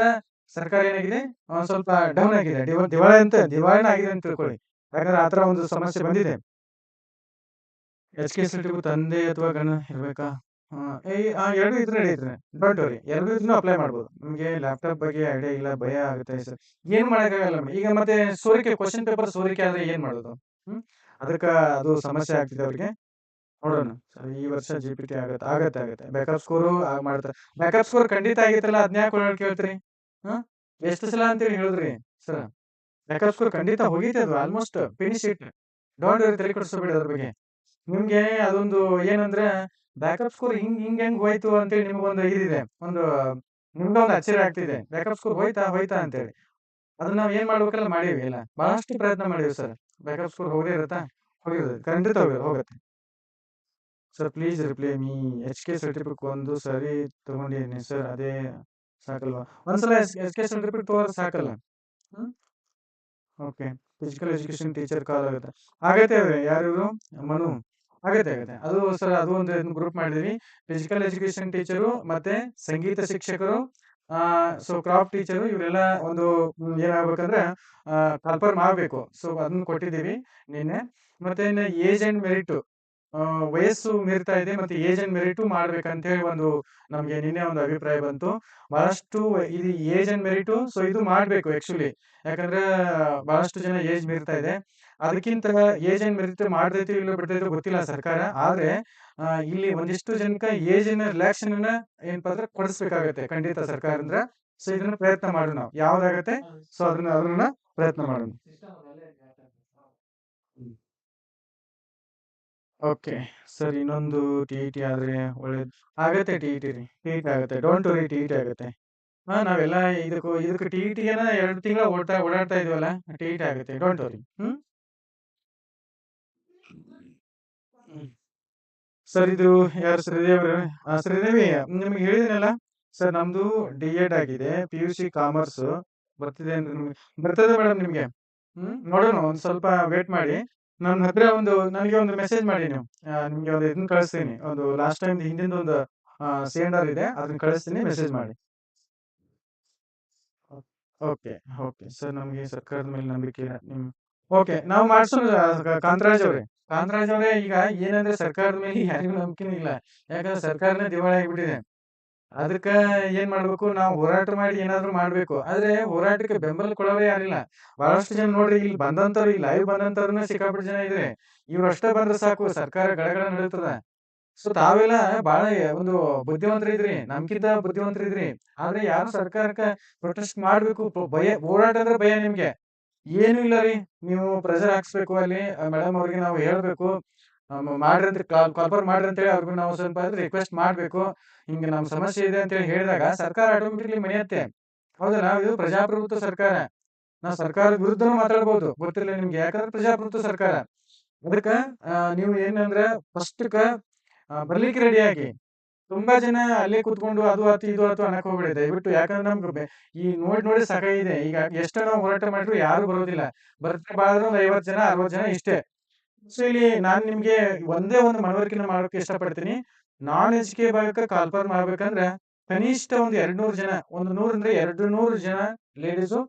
ಸರ್ಕಾರ ಏನಾಗಿದೆ? ಒಂದ್ ಸ್ವಲ್ಪ ಡೌನ್ ಆಗಿದೆ. ದಿವ- ದಿವಾಳಿ ಅಂತ, ದಿವಾಳಿನ ಆಗಿದೆ ಅಂತ ತಿಳ್ಕೊಳ್ಳಿ. ಯಾಕಂದ್ರೆ ಆತರ ಒಂದು ಸಮಸ್ಯೆ ಬಂದಿದೆ. ಎಚ್ ಕೆ ಎಸ್ ತಂದೆ ಅಥವಾ ಗಣ ಇರ್ಬೇಕಾ? ಎರಡು ಇದ್ರೆ ನಡೆಯುತ್ತೆ ಡೋಂಟ್ ವರಿ ಎರಡು ಇದ್ರೂ ಅಪ್ಲೈ ಮಾಡ್ಬೋದು. ನಿಮಗೆ ಲ್ಯಾಪ್ಟಾಪ್ ಬಗ್ಗೆ ಐಡಿಯಾ ಇಲ್ಲ ಭಯ ಆಗುತ್ತೆ ಸರ್ ಏನ್ ಮಾಡಕ್ಕಾಗಲ್ಲ ಈಗ ಮತ್ತೆ ಸೋರಿಕೆ ಕ್ವಶನ್ ಪೇಪರ್ ಸೋರಿಕೆ ಆದ್ರೆ ಏನ್ ಮಾಡೋದು? ಹ್ಮ್? ಅದಕ್ಕ ಅದು ಸಮಸ್ಯೆ ಆಗ್ತಿದೆ ಅವ್ರಿಗೆ. ನೋಡೋಣ. ಸರ್ ಈ ವರ್ಷ ಜಿ ಪಿ ಟಿ ಆಗತ್ತೆ ಆಗತ್ತೆ ಆಗತ್ತೆ. ಬ್ಯಾಕಪ್ ಸ್ಕೋರು ಮಾಡ್ತಾರೆ. ಬ್ಯಾಕಪ್ ಸ್ಕೋರ್ ಖಂಡಿತ ಆಗೈತಲ್ಲ ಅದ್ನ್ಯಾಕ್ ಒಳಗೆ ಕೇಳ್ತೀರಿ? ಹಾ? ಎಷ್ಟು ಸಲ ಅಂತೇಳಿ ಹೇಳಿದ್ರಿ? ಸರ್ ಬ್ಯಾಕಪ್ ಸ್ಕೋರ್ ಖಂಡಿತ ಹೋಗೈತೆ ಅದು almost finish it don't worry ತಲೆ ಕೊಡಿಸ್ಬೇಡಿ ಅದ್ರ ಬಗ್ಗೆ. ನಿಮ್ಗೆ ಅದೊಂದು ಏನಂದ್ರೆ ಬ್ಯಾಕಪ್ ಸ್ಕೋರ್ ಹಿಂಗ್ ಹಿಂಗ್, ಹೆಂಗ್ ಹೋಯ್ತು ಅಂತೇಳಿ ನಿಮ್ಗೊಂದು ಇದಿದೆ. ಒಂದು ನಿಮ್ಗೆ ಒಂದು ಅಚ್ಚರಿ ಆಗ್ತಿದೆ. ಬ್ಯಾಕಪ್ ಸ್ಕೋರ್ ಹೋಯ್ತಾ ಹೋಯ್ತಾ ಅಂತೇಳಿ. ಅದನ್ನ ನಾವ್ ಏನ್ ಮಾಡ್ಬೇಕಲ್ಲ, ಮಾಡೀವಿ ಇಲ್ಲ ಬಹಳಷ್ಟು ಪ್ರಯತ್ನ ಮಾಡೀವಿ ಸರ್. ಬ್ಯಾಕಪ್ ಸ್ಕೋರ್ ಹೋಗದೇ ಇರುತ್ತಾ? ಹೋಗಿರುತ್ತೆ ಖಂಡಿತ ಹೋಗಿ, ಹೋಗುತ್ತೆ. Sir please reply me H K certificate ಒಂದು ಸರಿ ತಗೊಂಡಿದ್ದೀನಿ ಸರ್. ಅದೇ ಸಾಕಲ್ವಾ? ಒಂದ್ಸಲ ಎಚ್ ಕೆ ಸರ್ಟಿಫಿಕೇಟ್ ತಗೋದ್ರೆ ಸಾಕಲ್ಲ. Okay physical education teacher call ಆಗುತ್ತೆ. ಆಗೈತೆ ಯಾರು ಮನು. ಆಗತ್ತೆ ಆಗತ್ತೆ. ಅದು ಸರ್, ಅದು ಒಂದು ಗ್ರೂಪ್ ಮಾಡಿದೀವಿ. ಫಿಸಿಕಲ್ ಎಜುಕೇಶನ್ ಟೀಚರು ಮತ್ತೆ ಸಂಗೀತ ಶಿಕ್ಷಕರು ಸೊ ಕ್ರಾಫ್ಟ್ ಟೀಚರು ಇವರೆಲ್ಲ ಒಂದು ಏನಾಗ್ಬೇಕಂದ್ರೆ ಕನ್ಫರ್ಮ್ ಆಗ್ಬೇಕು ಸೊ ಅದನ್ನ ಕೊಟ್ಟಿದ್ದೀವಿ ನಿನ್ನೆ. ಮತ್ತೆ ಏಜ್ ಅಂಡ್ ಮೆರಿಟ್ ವಯಸ್ಸು ಮೀರ್ತಾ ಇದೆ ಮತ್ತೆ ಏಜ್ ಅಂಡ್ ಮೆರಿಟ್ ಮಾಡ್ಬೇಕಂತ ಹೇಳಿ ಒಂದು ನಮ್ಗೆ ನಿನ್ನೆ ಒಂದು ಅಭಿಪ್ರಾಯ ಬಂತು. ಬಹಳಷ್ಟು ಇದು ಏಜ್ ಅಂಡ್ ಮೆರಿಟ್ ಸೊ ಇದು ಮಾಡ್ಬೇಕು ಆಕ್ಚುಲಿ ಯಾಕಂದ್ರೆ, ಬಹಳಷ್ಟು ಜನ ಏಜ್ ಮೀರ್ತಾ ಇದೆ. ಅದಕ್ಕಿಂತ ಏಜ್ ಅಂಡ್ ಮೆರಿಟ್ ಮಾಡ್ತೈತಿ ಇಲ್ಲ ಬಿಡ್ತೈತೋ ಗೊತ್ತಿಲ್ಲ ಸರ್ಕಾರ. ಆದ್ರೆ ಇಲ್ಲಿ ಒಂದಿಷ್ಟು ಜನಕ ಏಜ್ ಅನ್ನ ರಿಲ್ಯಾಕ್ಷನ್ ಏನಪ್ಪಾ ಅಂದ್ರೆ ಕೊಡಿಸ್ಬೇಕಾಗತ್ತೆ ಖಂಡಿತ ಸರ್ಕಾರ ಅಂದ್ರ ಸೊ ಇದನ್ನ ಪ್ರಯತ್ನ ಮಾಡೋಣ ನಾವು. ಯಾವ್ದಾಗತ್ತೆ? ಸೊ ಅದನ್ನ ಅದನ್ನ ಪ್ರಯತ್ನ ಮಾಡೋಣ. ಓಕೆ. ಸರ್, ಇನ್ನೊಂದು ಟಿ ಟಿ ಆದ್ರೆ ಒಳ್ಳೇದು. ಆಗತ್ತೆ ಟಿ ಟಿ ರೀ. ಟಿ ಟಿ ಆಗುತ್ತೆ. ಡೋಂಟ್ ವರಿ ಟಿ ಟಿ ಆಗುತ್ತೆ. ಹಾ, ನಾವೆಲ್ಲ ಇದಕ್ಕೂ, ಇದಕ್ಕೆ ಟಿ ಟಿಗೆನ ಎರಡು ತಿಂಗಳ ಓಡ್ತಾ, ಓಡಾಡ್ತಾ ಇದೀವಲ್ಲ, ಟಿ ಟಿ ಆಗುತ್ತೆ. Don't worry hmm? ಸರ್, ಇದು ಯಾರು? ಶ್ರೀದೇವಿ ಶ್ರೀದೇವಿ ನಿಮ್ಗೆ ಹೇಳಿದಿನಲ್ಲ? ಸರ್, ನಮ್ದು ಡಿ ಎಡ್ ಆಗಿದೆ ಪಿ ಯು ಸಿ ಕಾಮರ್ಸ್ ಬರ್ತಿದೆ ಬರ್ತದೆ ಮೇಡಮ್ ನಿಮ್ಗೆ. ಹ್ಮ್, ನೋಡೋಣ, ಒಂದ್ ಸ್ವಲ್ಪ ವೇಟ್ ಮಾಡಿ. ನನ್ನ ಹತ್ರ ಒಂದು, ನನಗೆ ಒಂದು ಮೆಸೇಜ್ ಮಾಡಿ ನೀವು. ನಿಮ್ಗೆ ಒಂದು ಇದನ್ನ ಕಳಿಸ್ತೀನಿ. ಒಂದು ಲಾಸ್ಟ್ ಟೈಮ್ ಹಿಂದಿನ ಒಂದು ಸಿಲಿಂಡರ್ ಇದೆ, ಅದನ್ನ ಕಳಿಸ್ತೀನಿ ಮೆಸೇಜ್ ಮಾಡಿ. ಓಕೆ ಓಕೆ ಸರ್, ನಮಗೆ ಸರ್ಕಾರದ ಮೇಲೆ ನಂಬಿಕೆ ಓಕೆ ನಾವು ಮಾಡಿಸೋಣ ಕಾಂತರಾಜ್ ಅವರೇ. ಕಾಂತರಾಜ್ ಅವರೇ ಈಗ ಏನಂದ್ರೆ ಸರ್ಕಾರದ ಮೇಲೆ ಯಾರಿಗೂ ನಂಬಿಕೆನೂ ಇಲ್ಲ. ಯಾಕಂದ್ರೆ ಸರ್ಕಾರನೇ ದಿವಾಳಿ ಆಗಿಬಿಟ್ಟಿದೆ ಅದಕ್ಕ ಏನ್ ಮಾಡ್ಬೇಕು? ನಾವು ಹೋರಾಟ ಮಾಡಿ ಏನಾದ್ರು ಮಾಡ್ಬೇಕು. ಆದ್ರೆ ಹೋರಾಟಕ್ಕೆ ಬೆಂಬಲ ಕೊಡೋರೇ ಯಾರಿಲ್ಲ. ಬಹಳಷ್ಟು ಜನ ನೋಡ್ರಿ, ಇಲ್ಲಿ ಬಂದಂತವ್ರು ಈ ಲೈವ್ ಬಂದಂತವ್ರನ್ನ ಸಿಕ್ಕಾಪಟ್ಟು ಜನ ಇದ್ರೆ ಇವ್ರಷ್ಟೇ ಬಂದ್ರೆ ಸಾಕು, ಸರ್ಕಾರ ಗಡಗಡ ನಡೀತದ. ಸೊ ತಾವೆಲ್ಲ ಬಹಳ ಒಂದು ಬುದ್ಧಿವಂತರ ಇದ್ರಿ ನಮ್ಕಿಂತ ಬುದ್ಧಿವಂತರಿದ್ರಿ ಆದ್ರೆ ಯಾರು ಸರ್ಕಾರಕ್ಕೆ ಪ್ರೊಟೆಸ್ಟ್ ಮಾಡ್ಬೇಕು? ಭಯ, ಹೋರಾಟ ಅಂದ್ರೆ ಭಯ ನಿಮ್ಗೆ. ಏನು ಇಲ್ಲ ರೀ, ನೀವು ಪ್ರೆಷರ್ ಹಾಕ್ಸ್ಬೇಕು ಅಲ್ಲಿ. ಮೇಡಮ್ ಅವ್ರಿಗೆ ನಾವು ಹೇಳ್ಬೇಕು ಮಾಡ್ರಿ ಅಂತ ಕಾಲ್ಫರ್ ಮಾಡ್ರಿ ಅಂತೇಳಿ ಅವ್ರಿಗೂ ನಾವು ಸ್ವಲ್ಪ ರಿಕ್ವೆಸ್ಟ್ ಮಾಡ್ಬೇಕು. ಹಿಂಗ ನಮ್ ಸಮಸ್ಯೆ ಇದೆ ಅಂತ ಹೇಳಿ ಹೇಳಿದಾಗ ಸರ್ಕಾರ ಆಟೋಮೆಟಿಕ್ಲಿ ಮನೆಯತ್ತೆ ಹೌದಲ್ಲ ಇದು ಪ್ರಜಾಪ್ರಭುತ್ವ ಸರ್ಕಾರ. ನಾವು ಸರ್ಕಾರದ ವಿರುದ್ಧನೂ ಮಾತಾಡ್ಬೋದು. ಗೊತ್ತಿಲ್ಲ ನಿಮ್ಗೆ ಯಾಕಂದ್ರೆ ಪ್ರಜಾಪ್ರಭುತ್ವ ಸರ್ಕಾರ. ಅದಕ್ಕ ನೀವು ಏನಂದ್ರೆ ಫಸ್ಟ್ ಬರ್ಲಿಕ್ಕೆ ರೆಡಿ ಆಗಿ. ತುಂಬಾ ಜನ ಅಲ್ಲೇ ಕೂತ್ಕೊಂಡು ಅದು ಆತು ಇದು ಆತು ಅನ್ನಕ್ ಹೋಗ್ಬಿಡಿದೆ ದಯವಿಟ್ಟು ಯಾಕಂದ್ರೆ ನಮ್ಗೆ ಈ ನೋಡಿ ನೋಡಿ ಇದೆ. ಈಗ ಎಷ್ಟು ನಾವು ಹೋರಾಟ ಮಾಡಿದ್ರು ಯಾರು ಬರೋದಿಲ್ಲ. ಬರ್ತಾ ಒಂದ್ ಐವತ್ ಜನ ಅರವತ್ ಜನ ಇಷ್ಟೇ. ಸೊ ಇಲ್ಲಿ ನಾನ್ ನಿಮ್ಗೆ ಒಂದೇ ಒಂದು ಮನವರಿಕೆನ ಮಾಡೋಕೆ ಇಷ್ಟಪಡ್ತೀನಿ. ನಾನ್ ಎಜ್ ಕೆ ಭಾಗಕ್ಕೆ ಕಾಲ್ಪಾರ್ ಮಾಡ್ಬೇಕಂದ್ರೆ ಕನಿಷ್ಠ ಒಂದು ಎರಡ್ ನೂರು ಜನ, ಒಂದು ನೂರ ಅಂದ್ರೆ ಎರಡು ನೂರು ಜನ ಲೇಡೀಸು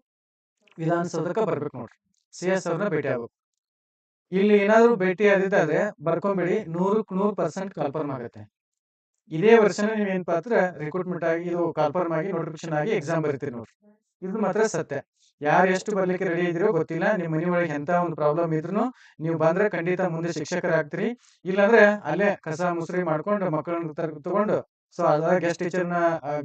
ವಿಧಾನಸೌಧಕ್ಕೆ ಬರ್ಬೇಕು ನೋಡ್ರಿ. ಸಿ ಎಸ್ ಅವ್ರನ್ನ ಭೇಟಿ ಆಗ್ಬೇಕು. ಇಲ್ಲಿ ಏನಾದ್ರು ಭೇಟಿ ಆದಿದ್ದಾದ್ರೆ ಬರ್ಕೊಂಬಿಡಿ. ನೂರಕ್ ನೂರು ಪರ್ಸೆಂಟ್ ಕನ್ಫರ್ಮ್ ಆಗುತ್ತೆ ಇದೇ ವರ್ಷನೇ ನೀವು ಏನಪ್ಪಾ ಅಂದ್ರೆ ರಿಕ್ರೂಟ್ಮೆಂಟ್ ಆಗಿ, ಇದು ಕಾಲ್ಫಾರ್ಮ್ ಆಗಿ ನೋಟಿಫಿಕೇಶನ್ ಆಗಿ ಎಕ್ಸಾಮ್ ಬರೀತೀರಿ ನೋಡ್ರಿ. ಇದು ಮಾತ್ರ ಸತ್ಯ. ಯಾರು ಎಷ್ಟು ಬರ್ಲಿಕ್ಕೆ ರೆಡಿ ಇದ್ರೋ ಗೊತ್ತಿಲ್ಲ. ನಿಮ್ಮ ಮನೆ ಒಳಗೆ ಎಂತ ಒಂದು ಪ್ರಾಬ್ಲಮ್ ಇದ್ರು ನೀವು ಬಂದ್ರೆ ಖಂಡಿತ ಮುಂದೆ ಶಿಕ್ಷಕರಾಗ್ತೀರಿ. ಇಲ್ಲಾಂದ್ರೆ ಅಲ್ಲೇ ಕಸ ಮುಸ್ರಿ ಮಾಡ್ಕೊಂಡು ಮಕ್ಕಳನ್ನ ತಗೊಂಡು, ಸೊ ಅದ ಗೆಸ್ಟ್ ಟೀಚರ್ನ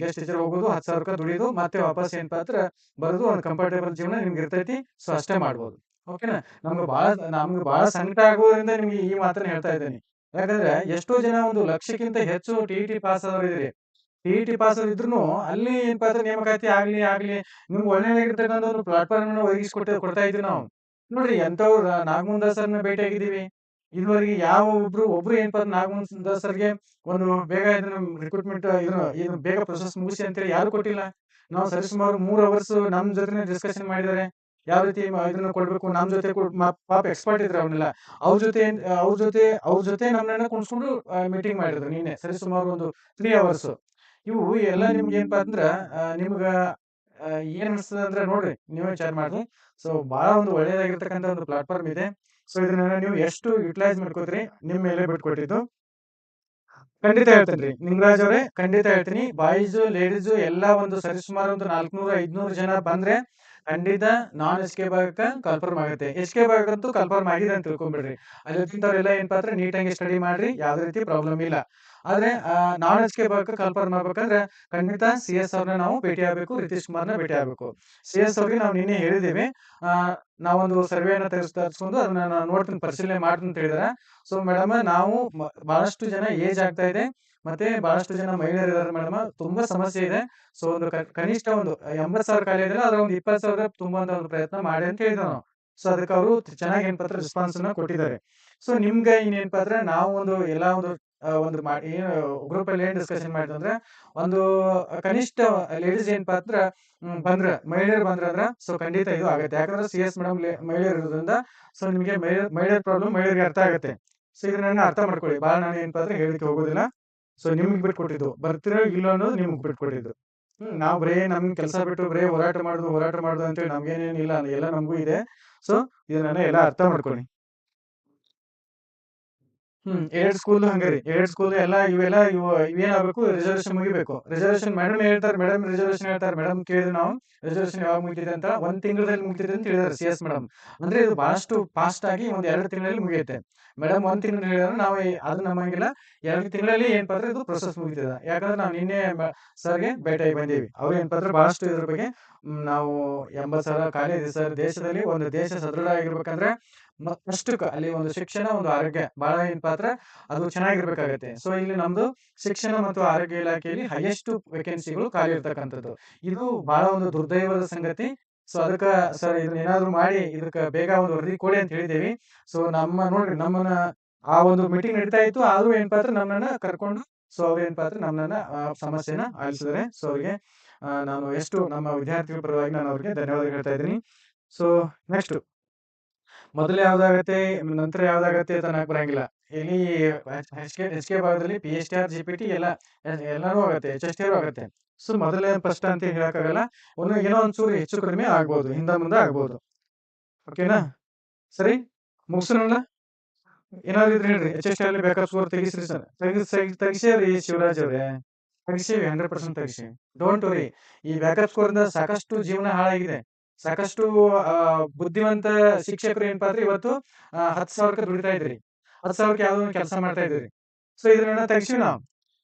ಗೆಸ್ಟ್ ಟೀಚರ್ ಹೋಗೋದು ಹತ್ತು ಸಾವಿರ ರೂಪಾಯಿ ದುಡಿಯೋದು, ಮತ್ತೆ ವಾಪಸ್ ಏನ್ ಅಂದ್ರೆ ಬರೋದು ಒಂದು ಕಂಫರ್ಟೇಬಲ್ ಜೀವನ ನಿಮ್ಗೆ ಇರ್ತೈತಿ. ಸೊ ಅಷ್ಟೇ ಮಾಡ್ಬೋದು. ಓಕೆನಾ ನಮ್ಗೆ ಬಹಳ ನಮ್ಗೆ ಬಹಳ ಸಂಕಟ ಆಗೋದ್ರಿಂದ ನಿಮ್ಗೆ ಈ ಮಾತ್ರ ಹೇಳ್ತಾ ಇದ್ದೀನಿ. ಯಾಕಂದ್ರೆ ಎಷ್ಟೋ ಜನ ಒಂದು ಲಕ್ಷಕ್ಕಿಂತ ಹೆಚ್ಚು ಟಿ ಟಿ ಪಾಸ್ ಆದವ್ರು ಇದ್ರಿ. ಟಿ ಟಿ ಪಾಸ್ ಇದ್ರು ಅಲ್ಲಿ ಏನಪ್ಪಾ ಅಂದ್ರೆ ನೇಮಕಾತಿ ಆಗ್ಲಿ ಆಗ್ಲಿ, ನಿಮ್ಗೆ ಒಳ್ಳೆಯದಾಗಿರ್ತಕ್ಕಂಥ ಒಂದು ಪ್ಲಾಟ್ಫಾರ್ಮ್ ಒದಗಿಸ್ಕೊಟ್ಟು, ಕೊಡ್ತಾ ಇದ್ವಿ ನಾವು. ನೋಡ್ರಿ ಎಂತವ್ರು ನಾಗಮುಂದ ಸರ್ನ ಭೇಟಿ ಆಗಿದ್ದೀವಿ ಇದುವರೆಗೆ ಯಾವ ಒಬ್ರು ಒಬ್ರು ಏನಪ್ಪಾ ನಾಗಮುಂದ ಸರ್ಗೆ ಒಂದು ಬೇಗ ಇದನ್ನ ರಿಕ್ರೂಟ್ಮೆಂಟ್ ಇದನ್ನ ಬೇಗ ಪ್ರೊಸೆಸ್ ಮುಗಿಸಿ ಅಂತೇಳಿ ಯಾರು ಕೊಟ್ಟಿಲ್ಲ. ನಾವು ಸರಿಸುಮಾರು ಮೂರ್ ಅವರ್ಸ್ ನಮ್ ಜೊತೆ ಡಿಸ್ಕಷನ್ ಮಾಡಿದ್ದಾರೆ. ಯಾವ ರೀತಿ ಇದನ್ನ ಕೊಡ್ಬೇಕು? ನಮ್ ಜೊತೆ ಪಾಪ ಎಕ್ಸ್ಪರ್ಟ್ ಇದ್ರೆ ಅವನ್ನೆಲ್ಲ ಅವ್ರ ಜೊತೆ ಅವ್ರ ಜೊತೆ ಅವ್ರ ಜೊತೆ ನಮ್ಮನ್ನ ಕುಣಿಸ್ಕೊಂಡು ಮೀಟಿಂಗ್ ಮಾಡಿದ್ರು ನೀನೆ ಸರಿ, ಸುಮಾರು ಒಂದು ತ್ರೀ ಅವರ್ಸ್ ಇವು ಎಲ್ಲ ನಿಮ್ಗೆ ಏನಪ್ಪಾ ಅಂದ್ರ ನಿಮ್ಗ ಏನ್ ಅನ್ಸ್ತದ ಅಂದ್ರೆ ನೋಡ್ರಿ, ನೀವೇ ವಿಚಾರ ಮಾಡಿದ್ರಿ ಸೊ ಬಹಳ ಒಂದು ಒಳ್ಳೇದಾಗಿರ್ತಕ್ಕಂಥ ಒಂದು ಪ್ಲಾಟ್ಫಾರ್ಮ್ ಇದೆ. ಸೊ ಇದನ್ನ ನೀವು ಎಷ್ಟು ಯುಟಿಲೈಸ್ ಮಾಡ್ಕೋತೀರಿ, ನಿಮ್ ಮೇಲೆ ಬಿಟ್ಕೊಟ್ಟಿದ್ದು. ಖಂಡಿತ ಹೇಳ್ತೇನೆ ರೀ ನಿಂಗರಾಜ್ ಅವರೇ, ಖಂಡಿತ ಹೇಳ್ತೀನಿ. ಬಾಯ್ಸ್ ಲೇಡೀಸ್ ಎಲ್ಲಾ ಒಂದು ಸರಿಸುಮಾರು ಒಂದು ನಾಲ್ಕನೂರ, ಐದ್ನೂರು ಜನ ಬಂದ್ರೆ ಖಂಡಿತ ನಾನ್ ಎಸ್ ಕೆ ಭಾಗಕ್ಕೆ ಕನ್ಫರ್ಮ್ ಆಗುತ್ತೆ. ಎಸ್ ಕೆ ಭಾಗಕ್ಕಂತೂ ಕನ್ಫರ್ಮ್ ಆಗಿದೆ ಅಂತ ತಿಳ್ಕೊಂಬಿಡ್ರಿ. ಅಲ್ಲಿಂತವ್ರೆಲ್ಲ ಏನಪ್ಪಾ ಅಂದ್ರೆ ನೀಟಾಗಿ ಸ್ಟಡಿ ಮಾಡ್ರಿ, ಯಾವ್ದೇ ರೀತಿ ಪ್ರಾಬ್ಲಮ್ ಇಲ್ಲ. ಆದ್ರೆ ನಾಲೆಜ್ಗೆ ಬಗ್ಗೆ ಕಲ್ಪನೆ ಮಾಡ್ಬೇಕಂದ್ರೆ ಖಂಡಿತ ಸಿ ಎಸ್ ಅವ್ರನ್ನ ನಾವು ಭೇಟಿ ಆಗ್ಬೇಕು ರಿತೀಶ್ ಕುಮಾರ್ನ ಭೇಟಿ ಆಗ್ಬೇಕು ಸಿ ಎಸ್ ಅವ್ರಿಗೆ ನಾವು ನಿನ್ನೆ ಹೇಳಿದೀವಿ. ನಾವೊಂದು ಸರ್ವೆಯನ್ನ ತರಿಸ್ಕೊಂಡು ಅದನ್ನ ನಾನು ನೋಡ್ತೀನಿ, ಪರಿಶೀಲನೆ ಮಾಡ್ತೀನಿ ಅಂತ ಹೇಳಿದಾರೆ. ಸೊ, ಮೇಡಮ್, ನಾವು ಬಹಳಷ್ಟು ಜನ ಏಜ್ ಆಗ್ತಾ ಇದೆ. ಮತ್ತೆ ಬಹಳಷ್ಟು ಜನ ಮಹಿಳೆಯರು ಇದಾರೆ ಮೇಡಮ್. ತುಂಬಾ ಸಮಸ್ಯೆ ಇದೆ. ಸೊ, ಒಂದು ಕನಿಷ್ಠ ಒಂದು ಎಂಬತ್ ಸಾವಿರ ಖಾಲಿ ಇದೆ ಅದ್ರ ಒಂದು ಇಪ್ಪತ್ತು ಸಾವಿರ ತುಂಬಾ ಒಂದು ಪ್ರಯತ್ನ ಮಾಡಿ ಅಂತ ಹೇಳಿದ್ರು ನಾವು ಸೊ, ಅದಕ್ಕೆ ಅವರು ಚೆನ್ನಾಗಿ ಏನಪ್ಪ ರೆಸ್ಪಾನ್ಸ್ ಅನ್ನ ಕೊಟ್ಟಿದ್ದಾರೆ. ಸೊ, ನಿಮ್ಗೆ ಇನ್ನೇನಪ್ಪ ಅಂದ್ರೆ ನಾವು ಒಂದು ಎಲ್ಲಾ ಒಂದು ಒಂದು ಮಾಡಿ ಗ್ರೂಪ್ ಅಲ್ಲಿ ಏನ್ ಡಿಸ್ಕಷನ್ ಮಾಡಿದ್ರೆ ಒಂದು ಕನಿಷ್ಠ ಲೇಡೀಸ್ ಏನಪ್ಪಾ ಪಾತ್ರ ಬಂದ್ರ, ಮಹಿಳೆಯರು ಬಂದ್ರ ಅಂದ್ರ ಸೊ ಖಂಡಿತ ಇದು ಆಗುತ್ತೆ. ಯಾಕಂದ್ರೆ ಸಿ ಎಸ್ ಮೇಡಮ್ ಮಹಿಳೆಯರು ಇರೋದ್ರಿಂದ ಸೊ ನಿಮಗೆ ಮಹಿಳೆಯರ ಪ್ರಾಬ್ಲಮ್ ಮಹಿಳೆಯರಿಗೆ ಅರ್ಥ ಆಗುತ್ತೆ. ಸೊ ಇದನ್ನ ಅರ್ಥ ಮಾಡ್ಕೊಳ್ಳಿ. ಬಹಳ ನಾನು ಏನಪ್ಪಾ ಅಂದ್ರೆ ಹೇಳಿಕ್ಕೆ ಹೋಗೋದಿಲ್ಲ. ಸೊ ನಿಮ್ಗೆ ಬಿಟ್ಕೊಟ್ಟಿದ್ದು. ಬರ್ತಿರೋ ಇಲ್ಲ ಅನ್ನೋದು ನಿಮ್ಗೆ ಬಿಟ್ಕೊಟ್ಟಿದ್ದು. ಹ್ಮ್, ನಾವ್ ಬರೇ ನಮ್ ಕೆಲಸ ಬಿಟ್ಟು ಬರೇ ಹೋರಾಟ ಮಾಡುದು ಹೋರಾಟ ಮಾಡುದು ಅಂತೇಳಿ ನಮ್ಗೇನೇನಿಲ್ಲ, ಎಲ್ಲ ನಮಗೂ ಇದೆ. ಸೊ ಇದನ್ನ ಎಲ್ಲ ಅರ್ಥ ಮಾಡ್ಕೊಳ್ಳಿ. ಹ್ಮ್ ಎರಡ್ ಸ್ಕೂಲ್ ಹಂಗರಿ ಎರಡ್ ಸ್ಕೂಲ್ ಎಲ್ಲ ಇವೆಲ್ಲ ಇವು ಇವೇನಾಗಬೇಕು ರಿಸರ್ವೇಶನ್ ಮುಗಿಬೇಕು. ರಿಸರ್ವೇಶನ್ ಮೇಡಮ್ ಹೇಳ್ತಾರೆ ಮೇಡಮ್ ರಿಸರ್ವೇಶನ್ ಹೇಳ್ತಾರೆ ಮೇಡಮ್ ಕೇಳಿದ್ರೆ ನಾವು ರಿಸರ್ವೇಶನ್ ಯಾವಾಗ ಮುಗಿತಿದೆ ಅಂತ ಒಂದ್ ತಿಂಗಳಲ್ಲಿ ಮುಗಿತಿದೆ ಅಂತ ಹೇಳಿದಾರೆ ಸಿ ಎಸ್ ಮೇಡಮ್ ಅಂದ್ರೆ ಇದು ಬಹಳಷ್ಟು ಫಾಸ್ಟ್ ಆಗಿ ಒಂದ್ ಎರಡು ತಿಂಗಳಲ್ಲಿ ಮುಗಿಯುತ್ತೆ. ಮೇಡಮ್ ಒಂದ್ ತಿಂಗಳು ಹೇಳಿದ್ರೆ ನಾವು ಅದು ನಮಗಿಲ್ಲ ಎರಡು ತಿಂಗಳಲ್ಲಿ ಏನ್ ಅಂದ್ರೆ ಇದು ಪ್ರೊಸೆಸ್ ಮುಗಿದಿದೆ ಯಾಕಂದ್ರೆ ನಾವು ನಿನ್ನೆ ಸರ್ಗೆ ಭೇಟಿಯಾಗಿ ಬಂದೀವಿ. ಅವ್ರು ಏನ್ ಅಂದ್ರೆ ಬಹಳಷ್ಟು ಇದ್ರ ಬಗ್ಗೆ ನಾವು ಎಂಬತ್ ಸಾವಿರ ಖಾಲಿ ಇದೆ ಸರ್. ದೇಶದಲ್ಲಿ ಒಂದು ದೇಶ ಸದೃಢ ಆಗಿರ್ಬೇಕಂದ್ರೆ ಅಷ್ಟಕ್ಕ ಅಲ್ಲಿ ಒಂದು ಶಿಕ್ಷಣ, ಒಂದು ಆರೋಗ್ಯ ಬಹಳ ಏನ್ ಪಾತ್ರ, ಅದು ಚೆನ್ನಾಗಿರ್ಬೇಕಾಗತ್ತೆ. ಸೊ ಇಲ್ಲಿ ನಮ್ದು ಶಿಕ್ಷಣ ಮತ್ತು ಆರೋಗ್ಯ ಇಲಾಖೆಯಲ್ಲಿ ಹೈಯೆಸ್ಟ್ ವೇಕೆನ್ಸಿಗಳು ಖಾಲಿ ಇರ್ತಕ್ಕಂಥದ್ದು ಇದು ಬಹಳ ಒಂದು ದುರ್ದೈವದ ಸಂಗತಿ. ಸೊ ಅದಕ್ಕ ಸರ್ ಇದನ್ನ ಏನಾದ್ರು ಮಾಡಿ, ಇದಕ್ಕ ಬೇಗ ಒಂದು ವರದಿ ಕೊಡಿ ಅಂತ ಹೇಳಿದೇವಿ ಸೊ ನಮ್ಮ ನೋಡ್ರಿ, ನಮ್ಮನ್ನ ಆ ಒಂದು ಮೀಟಿಂಗ್ ನಡೀತಾ ಇತ್ತು. ಆದ್ರೂ ಏನ್ ಪಾತ್ರ, ನಮ್ಮನ್ನ ಕರ್ಕೊಂಡು ಸೊ ಅವ್ರು ಏನ್ ಅಂದ್ರೆ ನಮ್ಮನ್ನ ಸಮಸ್ಯೆನ ಆಲಿಸಿದ್ರೆ. ಸೊ ಅವ್ರಿಗೆ ನಾನು ಎಷ್ಟು ನಮ್ಮ ವಿದ್ಯಾರ್ಥಿಗಳ ಪರವಾಗಿ ನಾನು ಅವ್ರಿಗೆ ಧನ್ಯವಾದ ಹೇಳ್ತಾ ಇದ್ದೀನಿ. ಸೊ ನೆಕ್ಸ್ಟ್ ಮೊದಲು ಯಾವ್ದಾಗತ್ತೆ, ನಂತರ ಯಾವ್ದಾಗತ್ತೆ ಅನ್ನಕ್ ಬರಂಗಿಲ್ಲ. ಇಲ್ಲಿ ಎಚ್ ಕೆ ಎಚ್ ಕೆ ಭಾಗದಲ್ಲಿ P H T R G P T ಎಲ್ಲ, ಎಲ್ಲಾನು ಆಗುತ್ತೆ ಎಚ್ ಎಸ್ ಟಿ ಆಗುತ್ತೆ. ಸೊ, ಮೊದಲೇ ಫಸ್ಟ್ ಅಂತ ಹೇಳಕ್ಕಾಗಲ್ಲ, ಒಂದು ಏನೋ ಒಂಚೂರು ಹೆಚ್ಚು ಕಡಿಮೆ ಆಗ್ಬೋದು, ಹಿಂದ ಮುಂದೆ ಆಗ್ಬೋದು. ಓಕೆನಾ ಸರಿ? ಮುಗಿಸೋಣ ಏನಾದ್ರು ಇದ್ರೆ ಹೇಳ್ರಿ ಎಚ್ ಎಸ್ ಟಿ ಅಲ್ಲಿ ಬೇಕಾದ್ರೆ ಸ್ಕೋರ್ ತೆಗಿಸ್ರಿ ಸರ್. ತೆಗಿಸ್ ತೆಗಿಸಿರಿ ಶಿವರಾಜ್ ಅವರೇ. ತೆಗಿಸಿ, ಹಂಡ್ರೆಡ್ ಪರ್ಸೆಂಟ್ ತೆಗಿಸಿ. ಡೋಂಟ್ ವರಿ ಈ ಬ್ಯಾಕಪ್ ಸ್ಕೋರ್ ಇಂದ ಸಾಕಷ್ಟು ಜೀವನ ಹಾಳಾಗಿದೆ. ಸಾಕಷ್ಟು ಬುದ್ಧಿವಂತ ಶಿಕ್ಷಕರು ಏನಪ್ಪಾ ಅಂದ್ರೆ ಇವತ್ತು ಹತ್ತು ಸಾವಿರಕ್ಕೆ ದುಡಿತಾ ಇದ್ರಿ. ಹತ್ ಸಾವಿರಕ್ಕೆ ಯಾವ್ದೋ ಕೆಲಸ ಮಾಡ್ತಾ ಇದ್ರಿ. ಸೊ ಇದನ್ನ ತಕ್ಷಣ ನಾವು.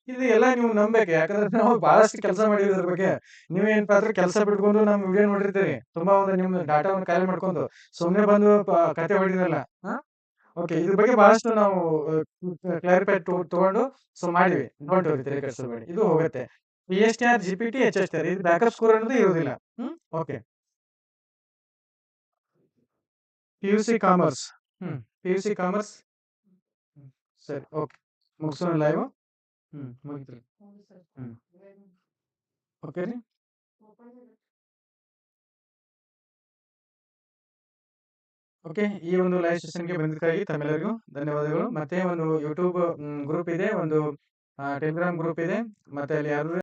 ಇದು ಎಲ್ಲ ನೀವು ನಂಬಬೇಕು ಯಾಕಂದ್ರೆ ನಾವು ಬಹಳಷ್ಟು ಕೆಲಸ ಮಾಡಿದ್ವಿ ಇದ್ರ ಬಗ್ಗೆ. ನೀವೇನಪ್ಪಾ ಅಂದ್ರೆ ಕೆಲಸ ಬಿಟ್ಕೊಂಡು ನಮ್ ವಿಡಿಯೋ ನೋಡಿರ್ತೀರಿ. ತುಂಬಾ ಒಂದು ನಿಮ್ ಡಾಟಾವನ್ನು ಖಾಲಿ ಮಾಡ್ಕೊಂಡು. ಸುಮ್ನೆ ಬಂದು ಕತೆ ಹೊಡಿದಲ್ಲ ಓಕೆ ಇದ್ರ ಬಗ್ಗೆ ಬಹಳಷ್ಟು ನಾವು ಕ್ಲಾರಿಫೈ ತಗೊಂಡು ಸೊ ಮಾಡಿವಿ ನೋಡಿ ವರಿ ತಲೆ ಮಾಡಿ ಇದು ಹೋಗುತ್ತೆ. P S T R G P T H S T R ಇದು ಬ್ಯಾಕಪ್ ಸ್ಕೋರ್ ಅನ್ನೋದು ಇರೋದಿಲ್ಲ ಹ್ಮ್? Okay P U C commerce ಹ್ಮ್. ಪಿ ಯು ಸಿ ಕಾಮರ್ಸ್ ಸರಿ ಓಕೆ. ಮುಗಿಸೋಣ ಲೈವ್ ಹ್ಮ್ ಮುಗಿತ್ರಿ. ಹ್ಮ್. ಓಕೆ ರೀ. ಓಕೆ ಈ ಒಂದು ಲೈವ್ ಸೆಷನ್ಗೆ ಬಂದಿದ್ದಕ್ಕಾಗಿ ತಮ್ಮೆಲ್ಲರಿಗೂ ಧನ್ಯವಾದಗಳು. ಮತ್ತೆ ಒಂದು ಯೂಟ್ಯೂಬ್ ಗ್ರೂಪ್ ಇದೆ ಒಂದು ಟೆಲಿಗ್ರಾಮ್ ಗ್ರೂಪ್ ಇದೆ. ಮತ್ತೆ ಅಲ್ಲಿ ಯಾರು